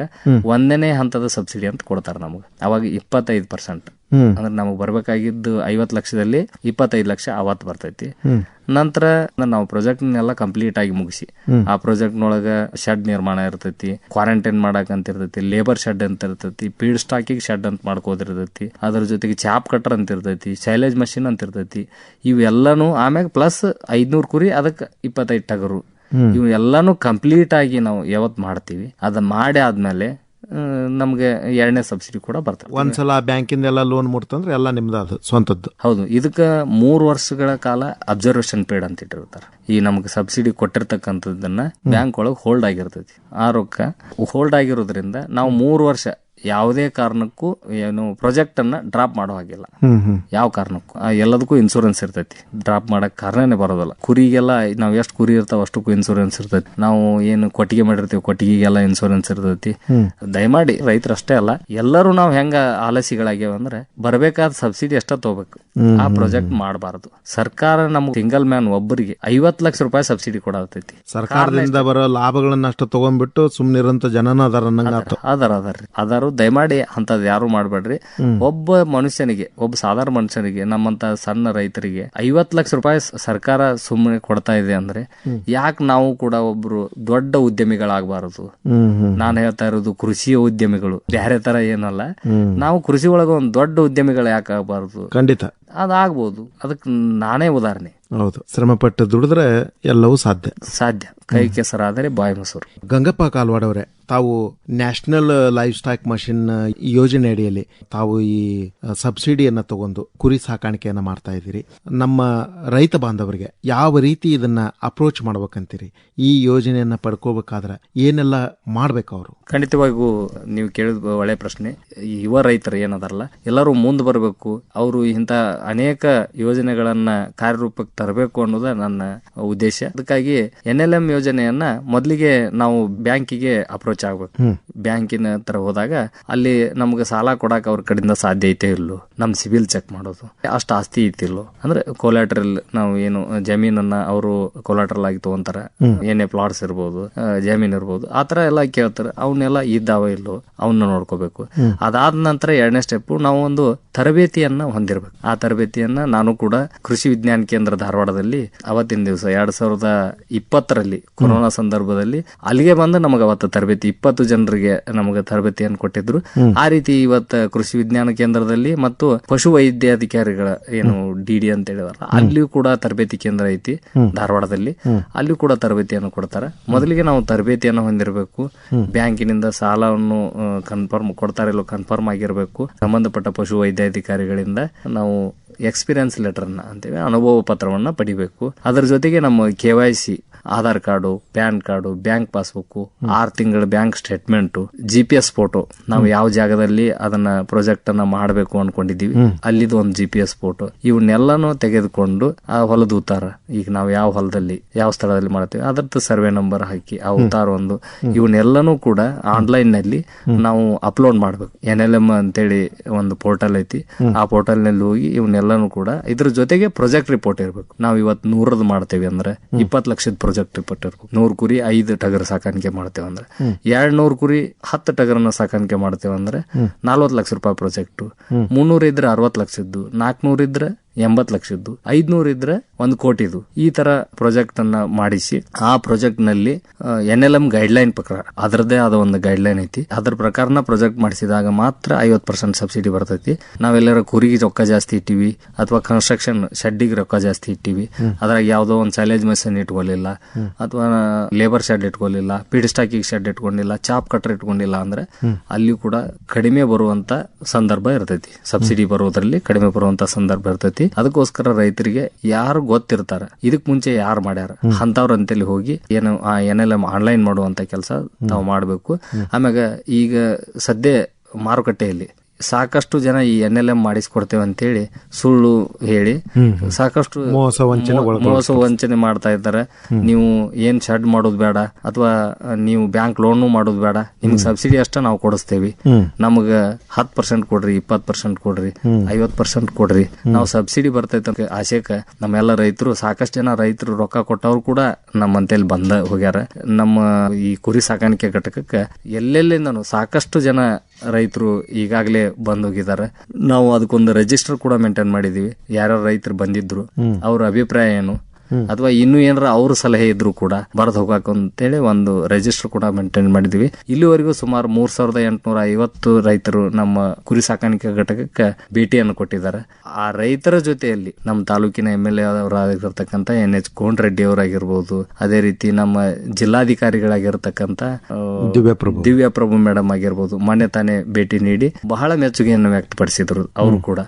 ಒಂದನೇ ಹಂತದ ಸಬ್ಸಿಡಿ ಅಂತ ಕೊಡ್ತಾರೆ ನಮಗೆ. ಅವಾಗ ಇಪ್ಪತ್ತೈದು ಪರ್ಸೆಂಟ್. ಅಂದ್ರೆ ನಮಗ್ ಬರ್ಬೇಕಾಗಿದ್ದು ಐವತ್ ಲಕ್ಷದಲ್ಲಿ ಇಪ್ಪತ್ತೈದು ಲಕ್ಷ ಅವತ್ ಬರ್ತೈತಿ. ನಂತರ ನಾವು ಪ್ರಾಜೆಕ್ಟ್ ನೆಲ್ಲ ಕಂಪ್ಲೀಟ್ ಆಗಿ ಮುಗಿಸಿ. ಆ ಪ್ರಾಜೆಕ್ಟ್ ನೊಳಗ ಶೆಡ್ ನಿರ್ಮಾಣ ಇರ್ತೈತಿ ಕ್ವಾರಂಟೈನ್ ಮಾಡಕ್ ಅಂತ ಇರ್ತೈತಿ ಲೇಬರ್ ಶೆಡ್ ಅಂತ ಇರ್ತೈತಿ ಪೀಡ್ ಸ್ಟಾಕಿಗೆ ಶೆಡ್ ಅಂತ ಮಾಡ್ಕೋದಿರ್ತೈತಿ ಅದ್ರ ಜೊತೆಗೆ ಚಾಪ್ ಕಟ್ಟರ್ ಅಂತ ಇರ್ತೈತಿ ಶೈಲೇಜ್ ಮಷಿನ್ ಅಂತ ಇರ್ತೈತಿ. ಇವೆಲ್ಲಾನು ಆಮ್ಯಾಗ ಪ್ಲಸ್ ಐದ್ನೂರ್ ಕುರಿ ಅದಕ್ಕೆ ಇಪ್ಪತ್ತೈದು ಟಗರು. ಇವು ಎಲ್ಲಾನು ಕಂಪ್ಲೀಟ್ ಆಗಿ ನಾವು ಯಾವತ್ ಮಾಡ್ತೀವಿ. ಅದ ಮಾಡಿ ಆದ್ಮೇಲೆ ನಮ್ಗೆ ಎರಡನೇ ಸಬ್ಸಿಡಿ ಕೂಡ ಬರ್ತದೆ. ಒಂದ್ಸಲ ಬ್ಯಾಂಕಿಂದ ಎಲ್ಲ ಲೋನ್ ಮುಟ್ತಂದ್ರೆ ಎಲ್ಲ ನಿಮ್ದು ಅದು ಸ್ವಂತದ್ದು. ಹೌದು ಇದಕ್ಕೆ ಮೂರು ವರ್ಷಗಳ ಕಾಲ ಅಬ್ಸರ್ವೇಷನ್ ಪೀರಿಯಡ್ ಅಂತ ಇಟ್ಟಿರ್ತಾರೆ. ಈ ನಮ್ಗೆ ಸಬ್ಸಿಡಿ ಕೊಟ್ಟಿರ್ತಕ್ಕಂಥದ್ದನ್ನ ಬ್ಯಾಂಕ್ ಒಳಗೆ ಹೋಲ್ಡ್ ಆಗಿರ್ತೈತಿ. ಆ ರೊಕ್ಕ ಹೋಲ್ಡ್ ಆಗಿರೋದ್ರಿಂದ ನಾವು ಮೂರು ವರ್ಷ ಯಾವುದೇ ಕಾರಣಕ್ಕೂ ಏನು ಪ್ರಾಜೆಕ್ಟ್ ಅನ್ನ ಡ್ರಾಪ್ ಮಾಡೋ ಹಾಗಿಲ್ಲ. ಯಾವ ಕಾರಣಕ್ಕೂ. ಎಲ್ಲದಕ್ಕೂ ಇನ್ಸೂರೆನ್ಸ್ ಇರ್ತೈತಿ. ಡ್ರಾಪ್ ಮಾಡಕ್ ಕಾರಣನೇ ಬರೋದಲ್ಲ. ಕುರಿಗೆಲ್ಲ ನಾವ್ ಎಷ್ಟು ಕುರಿ ಇರ್ತಾವ ಅಷ್ಟಕ್ಕೂ ಇನ್ಸೂರೆನ್ಸ್ ಇರ್ತೈತಿ. ನಾವು ಏನು ಕೊಟ್ಟಿಗೆ ಮಾಡಿರ್ತೀವಿ ಕೊಟ್ಟಿಗೆಗೆಲ್ಲ ಇನ್ಸೂರೆನ್ಸ್ ಇರ್ತೈತಿ. ದಯಮಾಡಿ ರೈತರು ಅಷ್ಟೇ ಅಲ್ಲ ಎಲ್ಲರೂ ನಾವು ಹೆಂಗ ಆಲಸಿಗಳಾಗ್ಯಾವ ಅಂದ್ರೆ ಬರಬೇಕಾದ ಸಬ್ಸಿಡಿ ಎಷ್ಟ ತಗೋಬೇಕು. ಆ ಪ್ರಾಜೆಕ್ಟ್ ಮಾಡಬಾರದು. ಸರ್ಕಾರ ನಮ್ಗೆ ಸಿಂಗಲ್ ಮ್ಯಾನ್ ಒಬ್ಬರಿಗೆ ಐವತ್ ಲಕ್ಷ ರೂಪಾಯಿ ಸಬ್ಸಿಡಿ ಕೊಡತೈತಿ. ಸರ್ಕಾರದಿಂದ ಬರೋ ಲಾಭಗಳನ್ನ ಅಷ್ಟು ತಗೊಂಡ್ಬಿಟ್ಟು ಸುಮ್ನಿರಂತ ಜನನ ಅದಾರ ಅದಾರ ಅದಾರು ದಯಮಾಡಿ ಅಂತದ್ ಯಾರು ಮಾಡ್ಬೇಡ್ರಿ. ಒಬ್ಬ ಮನುಷ್ಯನಿಗೆ ಒಬ್ಬ ಸಾಧಾರಣ ಮನುಷ್ಯನಿಗೆ ನಮ್ಮಂತ ಸಣ್ಣ ರೈತರಿಗೆ ಐವತ್ ಲಕ್ಷ ರೂಪಾಯಿ ಸರ್ಕಾರ ಸುಮ್ಮನೆ ಕೊಡ್ತಾ ಇದೆ ಅಂದ್ರೆ ಯಾಕೆ ನಾವು ಕೂಡ ಒಬ್ರು ದೊಡ್ಡ ಉದ್ಯಮಿಗಳಾಗಬಾರದು? ನಾನು ಹೇಳ್ತಾ ಇರೋದು ಕೃಷಿ ಉದ್ಯಮಿಗಳು. ಬೇರೆ ತರ ಏನಲ್ಲ. ನಾವು ಕೃಷಿ ಒಳಗ ಒಂದ್ ದೊಡ್ಡ ಉದ್ಯಮಿಗಳು ಯಾಕೆ ಆಗಬಾರದು? ಖಂಡಿತ. ಅದಾಗ್ಬೋದು. ಅದಕ್ಕೆ ನಾನೇ ಉದಾಹರಣೆ. ಹೌದು. ಶ್ರಮಪಟ್ಟು ದುಡಿದ್ರೆ ಎಲ್ಲವೂ ಸಾಧ್ಯ. ಸಾಧ್ಯ. ಕೈ ಕೆಸರಾದರೆ ಬಾಯಿ ಮೊಸರು. ಗಂಗಪ್ಪ ಕಾಲ್ವಾಡವ್ರೆ ತಾವು ನ್ಯಾಷನಲ್ ಲೈಫ್ ಸ್ಟಾಕ್ ಮಷಿನ್ ಯೋಜನೆ ಅಡಿಯಲ್ಲಿ ತಾವು ಈ ಸಬ್ಸಿಡಿಯನ್ನ ತಗೊಂಡು ಕುರಿ ಸಾಕಾಣಿಕೆಯನ್ನ ಮಾಡ್ತಾ ಇದ್ದೀರಿ. ನಮ್ಮ ರೈತ ಬಾಂಧವರಿಗೆ ಯಾವ ರೀತಿ ಇದನ್ನ ಅಪ್ರೋಚ್ ಮಾಡ್ಬೇಕಂತೀರಿ? ಈ ಯೋಜನೆಯನ್ನ ಪಡ್ಕೋಬೇಕಾದ್ರೆ ಏನೆಲ್ಲ ಮಾಡ್ಬೇಕು ಅವರು? ಖಂಡಿತವಾಗಿಯೂ ನೀವು ಕೇಳಿದ ಒಳ್ಳೆ ಪ್ರಶ್ನೆ. ಯುವ ರೈತರು ಏನದಾರಲ್ಲ, ಎಲ್ಲರೂ ಮುಂದೆ ಬರಬೇಕು, ಅವರು ಇಂಥ ಅನೇಕ ಯೋಜನೆಗಳನ್ನ ಕಾರ್ಯರೂಪಕ್ಕೆ ತರಬೇಕು ಅನ್ನೋದ ನನ್ನ ಉದ್ದೇಶ. ಅದಕ್ಕಾಗಿ ಎನ್ ಎಲ್ ಎಂ ಯೋಜನೆಯನ್ನ ಮೊದಲಿಗೆ ನಾವು ಬ್ಯಾಂಕಿಗೆ ಅಪ್ರೋಚ್ ಆಗ್ಬೇಕು. ಬ್ಯಾಂಕಿನ ಹತ್ರ ಹೋದಾಗ ಅಲ್ಲಿ ನಮ್ಗೆ ಸಾಲ ಕೊಡಾಕ ಅವ್ರ ಕಡೆಯಿಂದ ಸಾಧ್ಯ ಐತೆ ಇಲ್ಲೋ. ನಮ್ ಸಿಬಿಲ್ ಚೆಕ್ ಮಾಡೋದು. ಅಷ್ಟು ಆಸ್ತಿ ಐತಿಲ್ಲೋ ಅಂದ್ರೆ ಕೊಲಾಟ್ರಲ್ ನಾವು ಏನು ಜಮೀನನ್ನ ಅವರು ಕೊಲಾಟ್ರಲ್ ಆಗಿ ತಗೊಂತಾರ. ಏನೇ ಪ್ಲಾಟ್ಸ್ ಇರ್ಬೋದು ಜಮೀನ್ ಇರ್ಬೋದು ಆತರ ಎಲ್ಲಾ ಎಲ್ಲ ಕೇಳ್ತಾರೆ. ಅವನ್ನೆಲ್ಲ ಇದ್ದಾವ ಇಲ್ಲೋ. ಅವನ್ನ ನೋಡ್ಕೋಬೇಕು. ಅದಾದ ನಂತರ ಎರಡನೇ ಸ್ಟೆಪ್ ನಾವು ಒಂದು ತರಬೇತಿಯನ್ನ ಹೊಂದಿರ್ಬೇಕು. ಆ ತರಬೇತಿಯನ್ನ ನಾನು ಕೂಡ ಕೃಷಿ ವಿಜ್ಞಾನ ಕೇಂದ್ರ ಧಾರವಾಡದಲ್ಲಿ ಅವತ್ತಿನ ದಿವಸ ಎರಡ್ ಸಾವಿರದ ಇಪ್ಪತ್ತರಲ್ಲಿ ಕೊರೋನಾ ಸಂದರ್ಭದಲ್ಲಿ ಅಲ್ಲಿಗೆ ಬಂದು ನಮಗೆ ಅವತ್ತು ತರಬೇತಿ ಇಪ್ಪತ್ತು ಜನರಿಗೆ ನಮಗೆ ತರಬೇತಿಯನ್ನು ಕೊಟ್ಟಿದ್ರು. ಆ ರೀತಿ ಇವತ್ತು ಕೃಷಿ ವಿಜ್ಞಾನ ಕೇಂದ್ರದಲ್ಲಿ ಮತ್ತು ಪಶು ವೈದ್ಯಾಧಿಕಾರಿಗಳ ಏನು ಡಿ ಡಿ ಅಂತ ಹೇಳಿದಾರ ಅಲ್ಲಿಯೂ ಕೂಡ ತರಬೇತಿ ಕೇಂದ್ರ ಐತಿ ಧಾರವಾಡದಲ್ಲಿ. ಅಲ್ಲಿಯೂ ಕೂಡ ತರಬೇತಿಯನ್ನು ಕೊಡ್ತಾರೆ. ಮೊದಲಿಗೆ ನಾವು ತರಬೇತಿಯನ್ನು ಹೊಂದಿರಬೇಕು. ಬ್ಯಾಂಕಿನಿಂದ ಸಾಲವನ್ನು ಕನ್ಫರ್ಮ್ ಕೊಡ್ತಾರಿಲ್ಲೋ ಕನ್ಫರ್ಮ್ ಆಗಿರಬೇಕು. ಸಂಬಂಧಪಟ್ಟ ಪಶು ವೈದ್ಯಾಧಿಕಾರಿಗಳಿಂದ ನಾವು ಎಕ್ಸ್ಪೀರಿಯನ್ಸ್ ಲೆಟರ್ನ ಅಂತೇವೆ ಅನುಭವ ಪತ್ರವನ್ನ ಪಡಿಬೇಕು. ಅದರ ಜೊತೆಗೆ ನಮ್ಮ K Y C Aadhaar card PAN card bank passbook ಆರು ತಿಂಗಳ bank statement G P S photo. ನಾವು ಯಾವ ಜಾಗದಲ್ಲಿ ಅದನ್ನ ಪ್ರಾಜೆಕ್ಟ್ ಅನ್ನ ಮಾಡಬೇಕು ಅನ್ಕೊಂಡಿದೀವಿ ಅಲ್ಲಿದು ಒಂದು ಜಿ ಪಿ ಎಸ್ ಫೋಟೋ. ಇವನ್ನೆಲ್ಲಾನು ತೆಗೆದುಕೊಂಡು ಆ ಹೊಲದ ಉತ್ತಾರ. ಈಗ ನಾವು ಯಾವ ಹೊಲದಲ್ಲಿ ಯಾವ ಸ್ಥಳದಲ್ಲಿ ಮಾಡ್ತೀವಿ ಅದರದ್ದು ಸರ್ವೆ ನಂಬರ್ ಹಾಕಿ ಆ ಉತ್ತಾರ ಒಂದು. ಇವನ್ನೆಲ್ಲಾನು ಕೂಡ ಆನ್ಲೈನ್ನಲ್ಲಿ ನಾವು ಅಪ್ಲೋಡ್ ಮಾಡ್ಬೇಕು. ಎನ್ ಎಲ್ ಎಂ ಅಂತೇಳಿ ಒಂದು ಪೋರ್ಟಲ್ ಐತಿ ಆ ಪೋರ್ಟಲ್ನಲ್ಲಿ ಹೋಗಿ ಇವನ್ನೆಲ್ಲಾನು ಕೂಡ ಇದ್ರ ಜೊತೆಗೆ ಪ್ರೊಜೆಕ್ಟ್ ರಿಪೋರ್ಟ್ ಇರಬೇಕು. ನಾವು ಇವತ್ತು ನೂರದ್ ಮಾಡ್ತೇವೆ ಅಂದ್ರೆ ಇಪ್ಪತ್ತು ಲಕ್ಷದ ಪ್ರೊಜೆಕ್ಟ್ ಇರ್ಬೇಕು ನೂರ್ ಕುರಿ ಐದು ಟಗರ್ ಸಾಕಾಣಿಕೆ ಮಾಡ್ತೇವೆ ಅಂದ್ರೆ. ಎರಡ್ ನೂರ್ ಕುರಿ ಹತ್ತು ಟಗರನ್ನ ಸಾಕಾಣಿಕೆ ಮಾಡ್ತೇವೆ ಅಂದ್ರೆ ನಲ್ವತ್ತು ಲಕ್ಷ ರೂಪಾಯಿ ಪ್ರಾಜೆಕ್ಟ್. ಮುನ್ನೂರ ಇದ್ರೆ ಅರವತ್ತು ಲಕ್ಷದ್ದು. ನಾಲ್ಕನೂರ ಇದ್ರೆ ಎಂಬತ್ ಲಕ್ಷದ್ದು. ಐದ್ನೂರ್ ಇದ್ರೆ ಒಂದು ಕೋಟಿದು. ಈ ತರ ಪ್ರಾಜೆಕ್ಟ್ ಅನ್ನ ಮಾಡಿಸಿ ಆ ಪ್ರಾಜೆಕ್ಟ್ನಲ್ಲಿ N L M guide line ಪ್ರಕಾರ ಅದರದೇ ಆದ ಒಂದು ಗೈಡ್ ಲೈನ್ ಐತಿ. ಅದ್ರ ಪ್ರಕಾರನ ಪ್ರಾಜೆಕ್ಟ್ ಮಾಡಿಸಿದಾಗ ಮಾತ್ರ ಐವತ್ ಪರ್ಸೆಂಟ್ ಸಬ್ಸಿಡಿ ಬರ್ತೈತಿ. ನಾವೆಲ್ಲರ ಕುರಿಗೆ ರೊಕ್ಕ ಜಾಸ್ತಿ ಇಟ್ಟಿವಿ ಅಥವಾ ಕನ್ಸ್ಟ್ರಕ್ಷನ್ ಶೆಡ್ಡಿಗೆ ರೊಕ್ಕ ಜಾಸ್ತಿ ಇಟ್ಟಿವಿ. ಅದ್ರಾಗ ಯಾವುದೋ ಒಂದು ಸೈಲೇಜ್ ಮೆಷಿನ್ ಇಟ್ಕೊಳ್ಳಿಲ್ಲ ಅಥವಾ ಲೇಬರ್ ಶೆಡ್ ಇಟ್ಕೊಳ್ಳಿಲ್ಲ ಪೀಡ್ ಸ್ಟಾಕಿಂಗ್ ಶೆಡ್ ಇಟ್ಕೊಂಡಿಲ್ಲ ಚಾಪ್ ಕಟ್ರ್ ಇಟ್ಕೊಂಡಿಲ್ಲ ಅಂದ್ರೆ ಅಲ್ಲಿ ಕೂಡ ಕಡಿಮೆ ಬರುವಂತ ಸಂದರ್ಭ ಇರ್ತೈತಿ. ಸಬ್ಸಿಡಿ ಬರುವುದರಲ್ಲಿ ಕಡಿಮೆ ಬರುವಂತ ಸಂದರ್ಭ ಇರ್ತೈತಿ. ಅದಕ್ಕೋಸ್ಕರ ರೈತರಿಗೆ ಯಾರು ಗೊತ್ತಿರ್ತಾರ. ಇದಕ್ ಮುಂಚೆ ಯಾರು ಮಾಡ್ಯಾರ. ಅಂತವ್ರ ಅಂತೇಳಿ ಹೋಗಿ ಏನು ಆ ಎನ್ ಎಲ್ ಎಂ ಆನ್ಲೈನ್ ಮಾಡುವಂತ ಕೆಲಸ ನಾವು ಮಾಡಬೇಕು. ಆಮ್ಯಾಗ ಈಗ ಸದ್ಯ ಮಾರುಕಟ್ಟೆಯಲ್ಲಿ ಸಾಕಷ್ಟು ಜನ ಈ ಎನ್ ಎಲ್ ಎಂ ಮಾಡಿಸ್ಕೊಡ್ತೇವೆ ಅಂತೇಳಿ ಸುಳ್ಳು ಹೇಳಿ ಸಾಕಷ್ಟು ಮೋಸ ವಂಚನೆ ಮೋ- ಮೋಸ ವಂಚನೆ ಮಾಡ್ತಾ ಇದ್ದಾರೆ. ನೀವು ಏನ್ ಶಡ್ ಮಾಡೋದು ಬೇಡ ಅಥವಾ ನೀವು ಬ್ಯಾಂಕ್ ಲೋನ್ ಮಾಡೋದು ಬೇಡ. ನಿಮ್ಗೆ ಸಬ್ಸಿಡಿ ಅಷ್ಟ ನಾವು ಕೊಡಿಸ್ತೇವಿ. ನಮಗ ಹತ್ ಪರ್ಸೆಂಟ್ ಕೊಡ್ರಿ ಇಪ್ಪತ್ ಪರ್ಸೆಂಟ್ ಕೊಡ್ರಿ ಐವತ್ ಪರ್ಸೆಂಟ್ ಕೊಡ್ರಿ. ನಾವು ಸಬ್ಸಿಡಿ ಬರ್ತೈತೆ ಅಂತ ಆಶೆಕ ನಮ್ಮೆಲ್ಲ ರೈತರು ಸಾಕಷ್ಟು ಜನ ರೈತರು ರೊಕ್ಕ ಕೊಟ್ಟವ್ರು ಕೂಡ ನಮ್ಮಂತೇಲಿ ಬಂದ ಹೋಗ್ಯಾರ. ನಮ್ಮ ಈ ಕುರಿ ಸಾಕಾಣಿಕೆ ಘಟಕಕ್ಕೆ ಎಲ್ಲೆಲ್ಲಿಂದನು ಸಾಕಷ್ಟು ಜನ ರೈತರು ಈಗಾಗಲೇ ಬಂದ್ ಹೋಗಿದ್ದಾರೆ ನಾವು ಅದಕ್ಕೊಂದು ರಿಜಿಸ್ಟರ್ ಕೂಡ ಮೇಂಟೈನ್ ಮಾಡಿದೀವಿ. ಯಾರ್ಯಾರು ರೈತರು ಬಂದಿದ್ರು ಅವ್ರ ಅಭಿಪ್ರಾಯ ಏನು? ಅಥವಾ ಇನ್ನೂ ಏನಾರ ಅವ್ರ ಸಲಹೆ ಇದ್ರು ಕೂಡ ಬರೆದು ಹೋಗಾಕ ಅಂತೇಳಿ ಒಂದು ರಿಜಿಸ್ಟರ್ ಕೂಡ ಮೇಂಟೈನ್ ಮಾಡಿದ್ವಿ. ಇಲ್ಲಿವರೆಗೂ ಸುಮಾರು ಮೂರ್ ಸಾವಿರದ ಎಂಟುನೂರ ಐವತ್ತು ರೈತರು ನಮ್ಮ ಕುರಿ ಸಾಕಾಣಿಕೆ ಘಟಕಕ್ಕೆ ಭೇಟಿಯನ್ನು ಕೊಟ್ಟಿದ್ದಾರೆ. ಆ ರೈತರ ಜೊತೆಯಲ್ಲಿ ನಮ್ಮ ತಾಲೂಕಿನ ಎಂ ಎಲ್ ಎ ಅವರಾಗಿರ್ತಕ್ಕಂಥ ಎನ್ ಎಚ್ ಕೋನ್ ರೆಡ್ಡಿ ಅವರಾಗಿರ್ಬೋದು ಅದೇ ರೀತಿ ನಮ್ಮ ಜಿಲ್ಲಾಧಿಕಾರಿಗಳಾಗಿರ್ತಕ್ಕಂಥ ದಿವ್ಯಾಪ್ರಭು ದಿವ್ಯಪ್ರಭು ದಿವ್ಯ ಪ್ರಭು ಮೇಡಮ್ ಆಗಿರ್ಬೋದು ಮೊನ್ನೆ ತಾನೇ ಭೇಟಿ ನೀಡಿ ಬಹಳ ಮೆಚ್ಚುಗೆಯನ್ನು ವ್ಯಕ್ತಪಡಿಸಿದ್ರು ಅವರು ಕೂಡ.